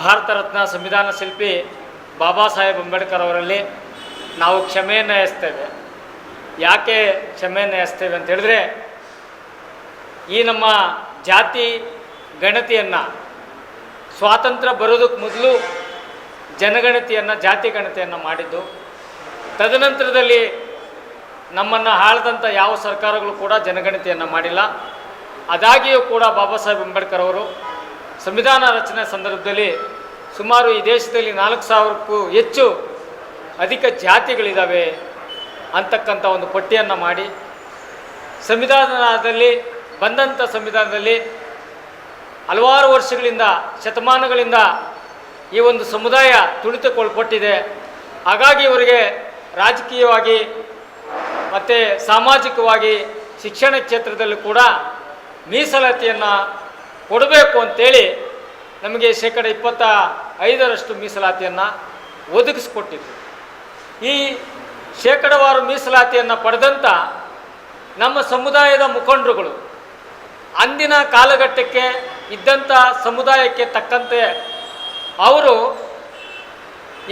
ಭಾರತ ರತ್ನ ಸಂವಿಧಾನ ಶಿಲ್ಪಿ ಬಾಬಾ ಸಾಹೇಬ್ ಅಂಬೇಡ್ಕರ್ ಅವರಲ್ಲಿ ನಾವು ಕ್ಷಮೆಯನ್ನು ಎಸ್ತೇವೆ ಯಾಕೆ ಕ್ಷಮೆಯನ್ನು ಎಸ್ತೇವೆ ಅಂತ ಹೇಳಿದ್ರೆ, ಈ ನಮ್ಮ ಜಾತಿ ಗಣತಿಯನ್ನು, ಸ್ವಾತಂತ್ರ್ಯ ಬರೋದಕ್ಕೆ ಮೊದಲು ಜನಗಣತಿಯನ್ನು, ಜಾತಿ ಗಣತಿಯನ್ನು ಮಾಡಿದ್ದು. ತದನಂತರದಲ್ಲಿ ನಮ್ಮನ್ನು ಆಳ್ದಂಥ ಯಾವ ಸರ್ಕಾರಗಳು ಕೂಡ ಜನಗಣತಿಯನ್ನು ಮಾಡಿಲ್ಲ. ಅದಾಗಿಯೂ ಕೂಡ ಬಾಬಾ ಸಾಹೇಬ್ ಅಂಬೇಡ್ಕರ್ ಅವರು ಸಂವಿಧಾನ ರಚನೆ ಸಂದರ್ಭದಲ್ಲಿ ಸುಮಾರು ಈ ದೇಶದಲ್ಲಿ ನಾಲ್ಕು ಸಾವಿರಕ್ಕೂ ಹೆಚ್ಚು ಅಧಿಕ ಜಾತಿಗಳಿದ್ದಾವೆ ಅಂತಕ್ಕಂಥ ಒಂದು ಪಟ್ಟಿಯನ್ನು ಮಾಡಿ ಸಂವಿಧಾನದಲ್ಲಿ ಬಂದಂಥ ಸಂವಿಧಾನದಲ್ಲಿ ಹಲವಾರು ವರ್ಷಗಳಿಂದ, ಶತಮಾನಗಳಿಂದ ಈ ಒಂದು ಸಮುದಾಯ ತುಳಿತಕ್ಕೊಳ್ಪಟ್ಟಿದೆ ಹಾಗಾಗಿ ಇವರಿಗೆ ರಾಜಕೀಯವಾಗಿ ಮತ್ತು ಸಾಮಾಜಿಕವಾಗಿ ಶಿಕ್ಷಣ ಕ್ಷೇತ್ರದಲ್ಲೂ ಕೂಡ ಮೀಸಲಾತಿಯನ್ನು ಕೊಡಬೇಕು ಅಂತೇಳಿ ನಮಗೆ ಶೇಕಡ ಇಪ್ಪತ್ತ ಐದರಷ್ಟು ಮೀಸಲಾತಿಯನ್ನು ಒದಗಿಸ್ಕೊಟ್ಟಿದ್ರು. ಈ ಶೇಕಡವಾರು ಮೀಸಲಾತಿಯನ್ನು ಪಡೆದಂಥ ನಮ್ಮ ಸಮುದಾಯದ ಮುಖಂಡರುಗಳು ಅಂದಿನ ಕಾಲಘಟ್ಟಕ್ಕೆ ಇದ್ದಂಥ ಸಮುದಾಯಕ್ಕೆ ತಕ್ಕಂತೆ ಅವರು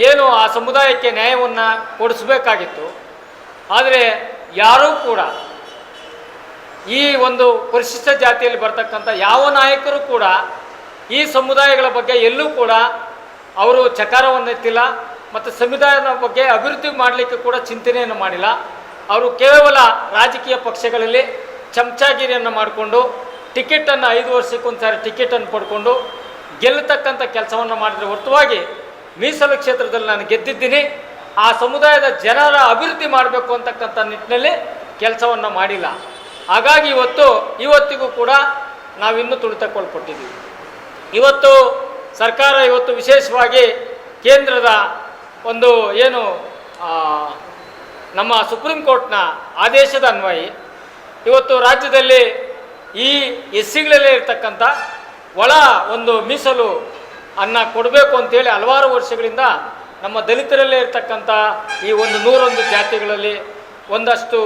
ಏನು ಆ ಸಮುದಾಯಕ್ಕೆ ನ್ಯಾಯವನ್ನು ಕೊಡಿಸಬೇಕಾಗಿತ್ತು. ಆದರೆ ಯಾರೂ ಕೂಡ ಈ ಒಂದು ಪರಿಶಿಷ್ಟ ಜಾತಿಯಲ್ಲಿ ಬರ್ತಕ್ಕಂಥ ಯಾವ ನಾಯಕರು ಕೂಡ ಈ ಸಮುದಾಯಗಳ ಬಗ್ಗೆ ಎಲ್ಲೂ ಕೂಡ ಅವರು ಚಕಾರವನ್ನು ಎತ್ತಿಲ್ಲ ಮತ್ತು ಸಂವಿಧಾನದ ಬಗ್ಗೆ ಅಭಿವೃದ್ಧಿ ಮಾಡಲಿಕ್ಕೆ ಕೂಡ ಚಿಂತನೆಯನ್ನು ಮಾಡಿಲ್ಲ. ಅವರು ಕೇವಲ ರಾಜಕೀಯ ಪಕ್ಷಗಳಲ್ಲಿ ಚಮಚಾಗಿರಿಯನ್ನು ಮಾಡಿಕೊಂಡು, ಟಿಕೆಟನ್ನು ಐದು ವರ್ಷಕ್ಕೊಂದ್ಸಾರಿ ಟಿಕೆಟನ್ನು ಪಡ್ಕೊಂಡು ಗೆಲ್ಲತಕ್ಕಂಥ ಕೆಲಸವನ್ನು ಮಾಡಿದ್ರೆ ಹೊರತುವಾಗಿ ಮೀಸಲು ಕ್ಷೇತ್ರದಲ್ಲಿ ನಾನು ಗೆದ್ದಿದ್ದೀನಿ. ಆ ಸಮುದಾಯದ ಜನರ ಅಭಿವೃದ್ಧಿ ಮಾಡಬೇಕು ಅಂತಕ್ಕಂಥ ನಿಟ್ಟಿನಲ್ಲಿ ಕೆಲಸವನ್ನು ಮಾಡಿಲ್ಲ. ಹಾಗಾಗಿ ಇವತ್ತು, ಇವತ್ತಿಗೂ ಕೂಡ ನಾವಿನ್ನೂ ತುಳಿತಕ್ಕೊಳ್ಪಟ್ಟಿದ್ದೀವಿ. ಇವತ್ತು ಸರ್ಕಾರ ಇವತ್ತು ವಿಶೇಷವಾಗಿ ಕೇಂದ್ರದ ಒಂದು ಏನು ನಮ್ಮ ಸುಪ್ರೀಂ ಕೋರ್ಟ್ನ ಆದೇಶದ ಅನ್ವಯ, ಇವತ್ತು ರಾಜ್ಯದಲ್ಲಿ ಈ ಎಸ್ ಸಿಗಳಲ್ಲೇ ಇರ್ತಕ್ಕಂಥ ಒಳ ಒಂದು ಮೀಸಲು ಅನ್ನ ಕೊಡಬೇಕು ಅಂತೇಳಿ ಹಲವಾರು ವರ್ಷಗಳಿಂದ ನಮ್ಮ ದಲಿತರಲ್ಲೇ ಇರ್ತಕ್ಕಂಥ ಈ ಒಂದು ನೂರೊಂದು ಜಾತಿಗಳಲ್ಲಿ ಒಂದಷ್ಟು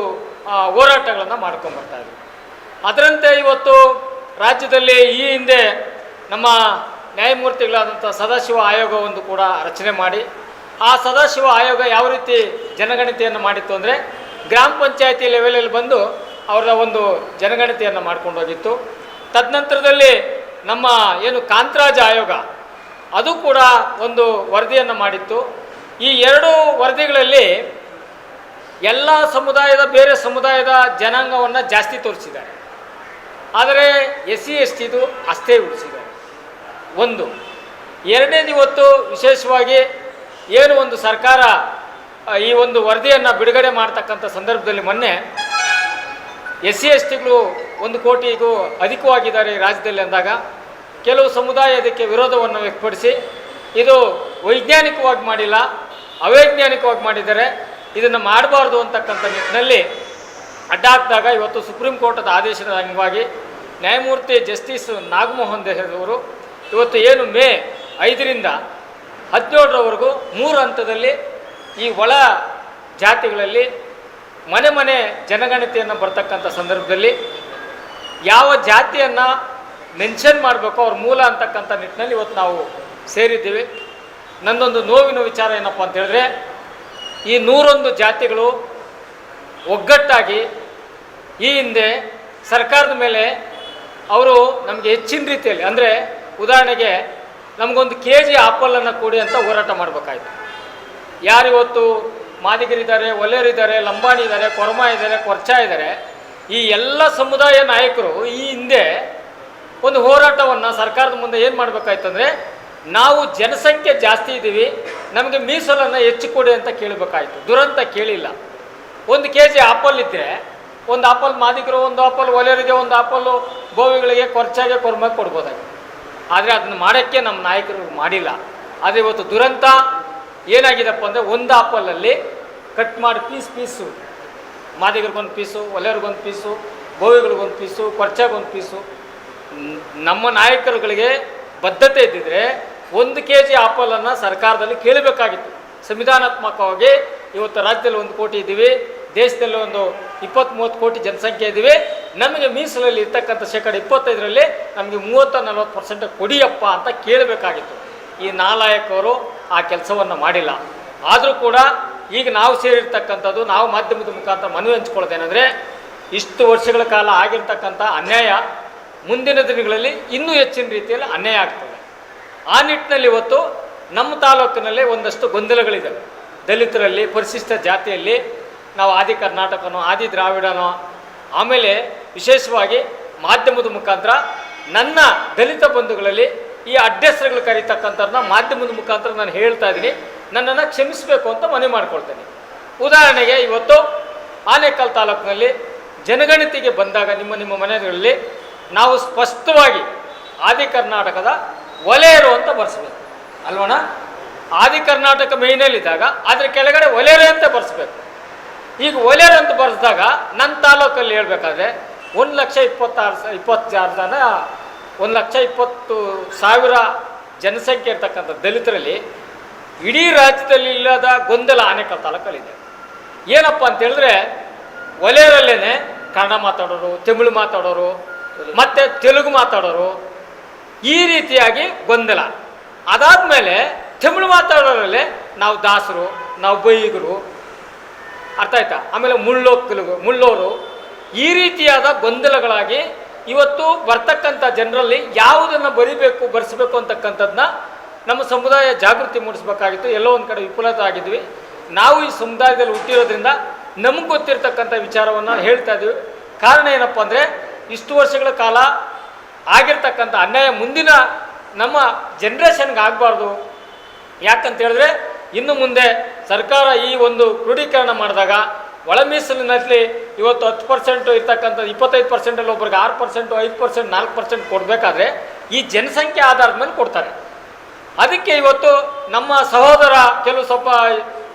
ಹೋರಾಟಗಳನ್ನು ಮಾಡ್ಕೊಂಬರ್ತಾ ಇದ್ರು. ಅದರಂತೆ ಇವತ್ತು ರಾಜ್ಯದಲ್ಲಿ ಈ ಹಿಂದೆ ನಮ್ಮ ನ್ಯಾಯಮೂರ್ತಿಗಳಾದಂಥ ಸದಾಶಿವ ಆಯೋಗವೊಂದು ಕೂಡ ರಚನೆ ಮಾಡಿ, ಆ ಸದಾಶಿವ ಆಯೋಗ ಯಾವ ರೀತಿ ಜನಗಣತಿಯನ್ನು ಮಾಡಿತ್ತು ಅಂದರೆ ಗ್ರಾಮ ಪಂಚಾಯತಿ ಲೆವೆಲಲ್ಲಿ ಬಂದು ಅವರ ಒಂದು ಜನಗಣತಿಯನ್ನು ಮಾಡ್ಕೊಂಡು ಹೋಗಿತ್ತು ತದನಂತರದಲ್ಲಿ ನಮ್ಮ ಏನು ಕಾಂತರಾಜ ಆಯೋಗ, ಅದು ಕೂಡ ಒಂದು ವರದಿಯನ್ನು ಮಾಡಿತ್ತು. ಈ ಎರಡು ವರದಿಗಳಲ್ಲಿ ಎಲ್ಲ ಸಮುದಾಯದ, ಬೇರೆ ಸಮುದಾಯದ ಜನಾಂಗವನ್ನು ಜಾಸ್ತಿ ತೋರಿಸಿದ್ದಾರೆ. ಆದರೆ ಎಸ್ ಸಿ ಎಸ್ ಟಿದು ಅಷ್ಟೇ ಉಳಿಸಿದ್ದಾರೆ ಒಂದು, ಎರಡನೇದು ಇವತ್ತು ವಿಶೇಷವಾಗಿ ಏನು ಒಂದು ಸರ್ಕಾರ ಈ ಒಂದು ವರದಿಯನ್ನು ಬಿಡುಗಡೆ ಮಾಡ್ತಕ್ಕಂಥ ಸಂದರ್ಭದಲ್ಲಿ ಮೊನ್ನೆ ಎಸ್ ಸಿ ಎಸ್ ಟಿಗಳು ಒಂದು ಕೋಟಿಗೂ ಅಧಿಕವಾಗಿದ್ದಾರೆ ರಾಜ್ಯದಲ್ಲಿ ಅಂದಾಗ ಕೆಲವು ಸಮುದಾಯ ಅದಕ್ಕೆ ವಿರೋಧವನ್ನು ವ್ಯಕ್ತಪಡಿಸಿ, ಇದು ವೈಜ್ಞಾನಿಕವಾಗಿ ಮಾಡಿಲ್ಲ, ಅವೈಜ್ಞಾನಿಕವಾಗಿ ಮಾಡಿದ್ದಾರೆ. ಇದನ್ನು ಮಾಡಬಾರ್ದು ಅಂತಕ್ಕಂಥ ನಿಟ್ಟಿನಲ್ಲಿ ಅಡ್ಡಾಕ್ದಾಗ ಇವತ್ತು ಸುಪ್ರೀಂ ಕೋರ್ಟದ ಆದೇಶದ ಅಂಗವಾಗಿ ನ್ಯಾಯಮೂರ್ತಿ ಜಸ್ಟಿಸ್ ನಾಗಮೋಹನ್ ದೇಹದವರು ಇವತ್ತು ಏನು ಮೇ ಐದರಿಂದ ಹದಿನೇಳರವರೆಗೂ ಮೂರು ಹಂತದಲ್ಲಿ ಈ ಒಳ ಜಾತಿಗಳಲ್ಲಿ ಮನೆ ಮನೆ ಜನಗಣತಿಯನ್ನು ಬರ್ತಕ್ಕಂಥ ಸಂದರ್ಭದಲ್ಲಿ ಯಾವ ಜಾತಿಯನ್ನು ಮೆನ್ಷನ್ ಮಾಡಬೇಕು ಅವ್ರ ಮೂಲ ಅಂತಕ್ಕಂಥ ನಿಟ್ಟಿನಲ್ಲಿ ಇವತ್ತು ನಾವು ಸೇರಿದ್ದೀವಿ. ನನ್ನೊಂದು ನೋವಿನ ವಿಚಾರ ಏನಪ್ಪ ಅಂತ ಹೇಳಿದ್ರೆ ಈ ನೂರೊಂದು ಜಾತಿಗಳು ಒಗ್ಗಟ್ಟಾಗಿ ಈ ಹಿಂದೆ ಸರ್ಕಾರದ ಮೇಲೆ ಅವರು ನಮಗೆ ಹೆಚ್ಚಿನ ರೀತಿಯಲ್ಲಿ, ಅಂದರೆ ಉದಾಹರಣೆಗೆ ನಮಗೊಂದು ಕೆ ಜಿ ಆಪಲನ್ನು ಕೊಡಿ ಅಂತ ಹೋರಾಟ ಮಾಡಬೇಕಾಯ್ತು. ಯಾರಿವತ್ತು ಮಾದಿಗರಿದ್ದಾರೆ ಒಲೆಯರಿದ್ದಾರೆ ಲಂಬಾಣಿ ಇದ್ದಾರೆ, ಕೊರಮ ಇದ್ದಾರೆ, ಕೊರ್ಚ ಇದ್ದಾರೆ, ಈ ಎಲ್ಲ ಸಮುದಾಯ ನಾಯಕರು ಈ ಹಿಂದೆ ಒಂದು ಹೋರಾಟವನ್ನು ಸರ್ಕಾರದ ಮುಂದೆ ಏನು ಮಾಡಬೇಕಾಯ್ತು ಅಂದರೆ ನಾವು ಜನಸಂಖ್ಯೆ ಜಾಸ್ತಿ ಇದ್ದೀವಿ ನಮಗೆ ಮೀಸಲನ್ನು ಹೆಚ್ಚು ಕೊಡಿ ಅಂತ ಕೇಳಬೇಕಾಯ್ತು. ದುರಂತ ಕೇಳಿಲ್ಲ. ಒಂದು ಕೆ ಜಿ ಆಪಲ್ ಇದ್ದರೆ ಒಂದು ಆಪಲ್ ಮಾದಿಗರು, ಒಂದು ಆಪಲ್ ಒಲೆಯರಿಗೆ, ಒಂದು ಆಪಲ್ಲು ಗೋವಿಗಳಿಗೆ ಕೊರ್ಚಾಗೆ ಕೊರ್ಮಾಗಿ ಕೊಡ್ಬೋದಾಗಿತ್ತು ಆದರೆ ಅದನ್ನು ಮಾಡೋಕ್ಕೆ ನಮ್ಮ ನಾಯಕರು ಮಾಡಿಲ್ಲ. ಆದರೆ ಇವತ್ತು ದುರಂತ ಏನಾಗಿದೆಪ್ಪ ಅಂದರೆ ಒಂದು ಆಪಲಲ್ಲಿ ಕಟ್ ಮಾಡಿ ಪೀಸ್ ಪೀಸು, ಮಾದಿಗರಿಗೊಂದು ಪೀಸು, ಒಲೆಯರಿಗೊಂದು ಪೀಸು ಗೋವಿಗಳಿಗೊಂದು ಪೀಸು ಕೊರ್ಚಾಗೊಂದು ಪೀಸು. ನಮ್ಮ ನಾಯಕರುಗಳಿಗೆ ಬದ್ಧತೆ ಇದ್ದಿದ್ರೆ ಒಂದು ಕೆ ಜಿ ಆಪಲನ್ನು ಸರ್ಕಾರದಲ್ಲಿ ಕೇಳಬೇಕಾಗಿತ್ತು. ಸಂವಿಧಾನಾತ್ಮಕವಾಗಿ ಇವತ್ತು ರಾಜ್ಯದಲ್ಲಿ ಒಂದು ಕೋಟಿ ಇದ್ದೀವಿ, ದೇಶದಲ್ಲಿ ಒಂದು ಇಪ್ಪತ್ತ್ ಮೂವತ್ತು ಕೋಟಿ ಜನಸಂಖ್ಯೆ ಇದ್ದೀವಿ. ನಮಗೆ ಮೀಸಲಲ್ಲಿ ಇರ್ತಕ್ಕಂಥ ಶೇಕಡ ಇಪ್ಪತ್ತೈದರಲ್ಲಿ ನಮಗೆ ಮೂವತ್ತ ನಲವತ್ತು ಪರ್ಸೆಂಟ್ ಕೊಡಿಯಪ್ಪ ಅಂತ ಕೇಳಬೇಕಾಗಿತ್ತು. ಈ ನಾಲಾಯಕರು ಆ ಕೆಲಸವನ್ನು ಮಾಡಿಲ್ಲ. ಆದರೂ ಕೂಡ ಈಗ ನಾವು ಸೇರಿರ್ತಕ್ಕಂಥದ್ದು, ನಾವು ಮಾಧ್ಯಮದ ಮುಖಾಂತರ ಮನವಿ ಹಂಚ್ಕೊಳ್ಳೋದೇನೆಂದರೆ, ಇಷ್ಟು ವರ್ಷಗಳ ಕಾಲ ಆಗಿರ್ತಕ್ಕಂಥ ಅನ್ಯಾಯ ಮುಂದಿನ ದಿನಗಳಲ್ಲಿ ಇನ್ನೂ ಹೆಚ್ಚಿನ ರೀತಿಯಲ್ಲಿ ಅನ್ಯಾಯ ಆಗ್ತದೆ. ಆ ನಿಟ್ಟಿನಲ್ಲಿ ಇವತ್ತು ನಮ್ಮ ತಾಲೂಕಿನಲ್ಲಿ ಒಂದಷ್ಟು ಗೊಂದಲಗಳಿದ್ದಾವೆ ದಲಿತರಲ್ಲಿ, ಪರಿಶಿಷ್ಟ ಜಾತಿಯಲ್ಲಿ ನಾವು ಆದಿ ಕರ್ನಾಟಕನೋ, ಆದಿ ದ್ರಾವಿಡನೋ, ಆಮೇಲೆ ವಿಶೇಷವಾಗಿ ಮಾಧ್ಯಮದ ಮುಖಾಂತರ ನನ್ನ ದಲಿತ ಬಂಧುಗಳಲ್ಲಿ ಈ ಅಡ್ಡೆಸರುಗಳು ಕರೀತಕ್ಕಂಥದ್ದನ್ನ ಮಾಧ್ಯಮದ ಮುಖಾಂತರ ನಾನು ಹೇಳ್ತಾ ಇದ್ದೀನಿ. ನನ್ನನ್ನು ಕ್ಷಮಿಸಬೇಕು ಅಂತ ಮನವಿ ಮಾಡ್ಕೊಳ್ತೇನೆ. ಉದಾಹರಣೆಗೆ ಇವತ್ತು ಆನೇಕಲ್ ತಾಲೂಕಿನಲ್ಲಿ ಜನಗಣತಿಗೆ ಬಂದಾಗ ನಿಮ್ಮ ನಿಮ್ಮ ಮನೆಗಳಲ್ಲಿ ನಾವು ಸ್ಪಷ್ಟವಾಗಿ ಆದಿ ಕರ್ನಾಟಕದ ಒಲೆಯರು ಅಂತ ಬರ್ಸ್ಬೇಕು. ಅಲ್ವಣ ಆದಿ ಕರ್ನಾಟಕ ಮೇಯ್ನಲ್ಲಿದ್ದಾಗ ಅದ್ರ ಕೆಳಗಡೆ ಒಲೆಯರು ಅಂತ ಬರ್ಸ್ಬೇಕು. ಈಗ ಒಲೆಯರು ಅಂತ ಬರೆಸಿದಾಗ ನನ್ನ ತಾಲೂಕಲ್ಲಿ ಹೇಳ್ಬೇಕಾದ್ರೆ, ಒಂದು ಲಕ್ಷ ಇಪ್ಪತ್ತಾರು ಸ ಇಪ್ಪತ್ತಾರು ಜನ, ಒಂದು ಲಕ್ಷ ಇಪ್ಪತ್ತು ಸಾವಿರ ಜನಸಂಖ್ಯೆ ಇರ್ತಕ್ಕಂಥ ದಲಿತರಲ್ಲಿ ಇಡೀ ರಾಜ್ಯದಲ್ಲಿ ಇಲ್ಲದ ಗೊಂದಲ ಆನೇಕಲ್ ತಾಲೂಕಲ್ಲಿದೆ. ಏನಪ್ಪ ಅಂತ ಹೇಳಿದ್ರೆ ಒಲೆಯರಲ್ಲೇ ಕನ್ನಡ ಮಾತಾಡೋರು, ತಮಿಳು ಮಾತಾಡೋರು, ಮತ್ತು ತೆಲುಗು ಮಾತಾಡೋರು ಈ ರೀತಿಯಾಗಿ ಗೊಂದಲ. ಅದಾದಮೇಲೆ ತಮಿಳು ಮಾತಾಡೋರಲ್ಲೇ ನಾವು ದಾಸರು, ನಾವು ಬೈಗರು, ಅರ್ಥ ಆಯ್ತಾ? ಆಮೇಲೆ ಮುಳ್ಳೋಕ್ಕಲು ಮುಳ್ಳೋರು ಈ ರೀತಿಯಾದ ಗೊಂದಲಗಳಾಗಿ ಇವತ್ತು ಬರ್ತಕ್ಕಂಥ ಜನರಲ್ಲಿ ಯಾವುದನ್ನು ಬರಿಬೇಕು, ಬರೆಸಬೇಕು ಅಂತಕ್ಕಂಥದ್ದನ್ನ ನಮ್ಮ ಸಮುದಾಯ ಜಾಗೃತಿ ಮೂಡಿಸ್ಬೇಕಾಗಿತ್ತು. ಎಲ್ಲೋ ಒಂದು ಕಡೆ ವಿಫಲತೆ ಆಗಿದ್ವಿ. ನಾವು ಈ ಸಮುದಾಯದಲ್ಲಿ ಹುಟ್ಟಿರೋದ್ರಿಂದ ನಮಗೆ ಗೊತ್ತಿರತಕ್ಕಂಥ ವಿಚಾರವನ್ನು ಹೇಳ್ತಾ ಇದ್ದೀವಿ ಕಾರಣ ಏನಪ್ಪ ಅಂದರೆ ಇಷ್ಟು ವರ್ಷಗಳ ಕಾಲ ಆಗಿರ್ತಕ್ಕಂಥ ಅನ್ಯಾಯ ಮುಂದಿನ ನಮ್ಮ ಜನ್ರೇಷನ್ಗೆ ಆಗಬಾರ್ದು. ಯಾಕಂತ ಹೇಳಿದ್ರೆ, ಇನ್ನು ಮುಂದೆ ಸರ್ಕಾರ ಈ ಒಂದು ಕ್ರೋಢೀಕರಣ ಮಾಡಿದಾಗ, ಒಳ ಮೀಸಲಿನಲ್ಲಿ ಇವತ್ತು ಹತ್ತು ಪರ್ಸೆಂಟು ಇರ್ತಕ್ಕಂಥ ಇಪ್ಪತ್ತೈದು ಪರ್ಸೆಂಟಲ್ಲಿ ಒಬ್ರಿಗೆ ಆರು ಪರ್ಸೆಂಟು ಐದು ಪರ್ಸೆಂಟ್ ನಾಲ್ಕು ಪರ್ಸೆಂಟ್ ಕೊಡಬೇಕಾದ್ರೆ ಈ ಜನಸಂಖ್ಯೆ ಆಧಾರದ ಮೇಲೆ ಕೊಡ್ತಾರೆ. ಅದಕ್ಕೆ ಇವತ್ತು ನಮ್ಮ ಸಹೋದರ ಕೆಲವು ಸ್ವಲ್ಪ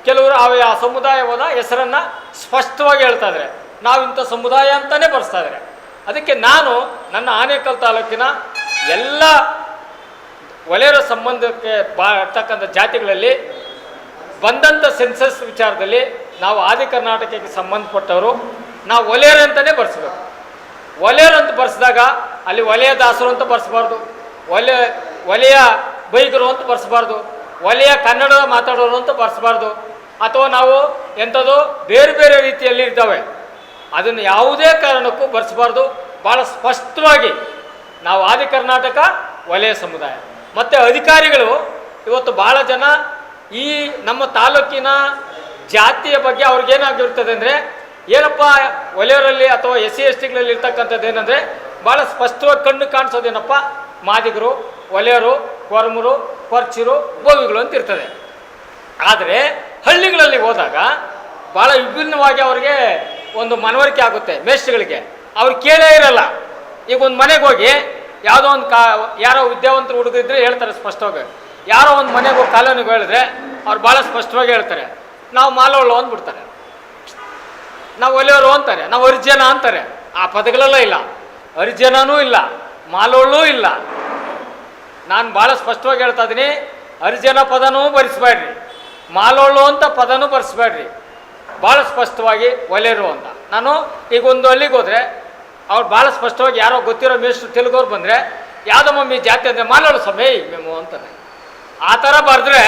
ಕೆಲವರು ಆ ಸಮುದಾಯವಾದ ಹೆಸರನ್ನು ಸ್ಪಷ್ಟವಾಗಿ ಹೇಳ್ತಾ ಇದ್ದಾರೆ. ನಾವು ಇಂಥ ಸಮುದಾಯ ಅಂತಲೇ ಬರ್ಸ್ತಾ ಇದ್ದಾರೆ. ಅದಕ್ಕೆ ನಾನು ನನ್ನ ಆನೇಕಲ್ ತಾಲೂಕಿನ ಎಲ್ಲ ಒಲೆಯರ ಸಂಬಂಧಕ್ಕೆ ಬಾ ಜಾತಿಗಳಲ್ಲಿ ಬಂದಂಥ ಸೆನ್ಸಸ್ ವಿಚಾರದಲ್ಲಿ ನಾವು ಆದಿ ಕರ್ನಾಟಕಕ್ಕೆ ಸಂಬಂಧಪಟ್ಟವರು, ನಾವು ಒಲೆಯರು ಅಂತಲೇ ಬರ್ಸ್ಬೇಕು. ಒಲೆಯರು ಅಂತ ಬರ್ಸಿದಾಗ ಅಲ್ಲಿ ಒಲೆಯ ದಾಸರು ಅಂತ ಬರೆಸಬಾರ್ದು, ಒಲೆ, ಒಲೆಯ ಬೈಗರು ಅಂತ ಬರೆಸಬಾರ್ದು, ಒಲೆಯ ಕನ್ನಡ ಮಾತಾಡೋರು ಅಂತ ಬರೆಸಬಾರ್ದು, ಅಥವಾ ನಾವು ಎಂಥದ್ದು ಬೇರೆ ಬೇರೆ ರೀತಿಯಲ್ಲಿ ಇದ್ದಾವೆ. ಅದನ್ನು ಯಾವುದೇ ಕಾರಣಕ್ಕೂ ಬರೆಸಬಾರ್ದು. ಭಾಳ ಸ್ಪಷ್ಟವಾಗಿ ನಾವು ಆದಿ ಕರ್ನಾಟಕ ವಲಯ ಸಮುದಾಯ. ಮತ್ತು ಅಧಿಕಾರಿಗಳು, ಇವತ್ತು ಭಾಳ ಜನ ಈ ನಮ್ಮ ತಾಲೂಕಿನ ಜಾತಿಯ ಬಗ್ಗೆ ಅವ್ರಿಗೇನಾಗಿರ್ತದೆ ಅಂದರೆ, ಏನಪ್ಪ ವಲಯರಲ್ಲಿ ಅಥವಾ ಎಸ್ ಸಿ ಎಸ್ ಟಿಗಳಲ್ಲಿ ಇರ್ತಕ್ಕಂಥದ್ದು ಏನಂದರೆ ಭಾಳ ಸ್ಪಷ್ಟವಾಗಿ ಕಣ್ಣು ಕಾಣಿಸೋದೇನಪ್ಪ? ಮಾದಿಗರು ಒಲೆಯರು ಕೊರಮರು ಕೊರ್ಚಿರು ಬೋವಿಗಳು ಅಂತ ಇರ್ತದೆ. ಆದರೆ ಹಳ್ಳಿಗಳಲ್ಲಿ ಹೋದಾಗ ಭಾಳ ವಿಭಿನ್ನವಾಗಿ ಅವರಿಗೆ ಒಂದು ಮನವರಿಕೆ ಆಗುತ್ತೆ ಮೇಷ್ಟ್ರುಗಳಿಗೆ. ಅವ್ರು ಕೇಳೇ ಇರಲ್ಲ. ಈಗ ಒಂದು ಮನೆಗೆ ಹೋಗಿ ಯಾವುದೋ ಒಂದು ಕಾ, ಯಾರೋ ವಿದ್ಯಾವಂತರು ಹುಡುಗಿದ್ರೆ ಹೇಳ್ತಾರೆ ಸ್ಪಷ್ಟವಾಗಿ. ಯಾರೋ ಒಂದು ಮನೆಗೆ ಹೋಗಿ ಕಾಲೋನಿಗೆ ಹೇಳಿದ್ರೆ ಅವ್ರು ಭಾಳ ಸ್ಪಷ್ಟವಾಗಿ ಹೇಳ್ತಾರೆ. ನಾವು ಮಾಲೋಳು ಅಂದ್ಬಿಡ್ತಾರೆ. ನಾವು ಒಲೆಯವರು ಅಂತಾರೆ. ನಾವು ಹರಿಜನ ಅಂತಾರೆ. ಆ ಪದಗಳೆಲ್ಲ ಇಲ್ಲ. ಹರಿಜನೂ ಇಲ್ಲ. ಮಾಲೋಳು ಇಲ್ಲ. ನಾನು ಭಾಳ ಸ್ಪಷ್ಟವಾಗಿ ಹೇಳ್ತಾ ಇದ್ದೀನಿ, ಹರಿಜನ ಪದನೂ ಭರಿಸ್ಬೇಡ್ರಿ ಮಾಲೋಳು ಅಂತ ಪದನೂ ಬರೆಸ್ಬೇಡ್ರಿ. ಭಾಳ ಸ್ಪಷ್ಟವಾಗಿ ಒಲೆಯರು ಅಂತ. ನಾನು ಈಗ ಒಂದು ಹಳ್ಳಿಗೆ ಹೋದರೆ, ಅವ್ರು ಭಾಳ ಸ್ಪಷ್ಟವಾಗಿ ಯಾರೋ ಗೊತ್ತಿರೋ ಮೇಷ್ಟ್ರು ತೆಲುಗೋರು ಬಂದರೆ, ಯಾವುದೋ ಮಮ್ಮಿ ಜಾತಿ ಅಂದರೆ ಮಾಲೋಳು ಸಮಯ ಮೇಮು ಅಂತಾರೆ. ಆ ಥರ ಬರೆದ್ರೆ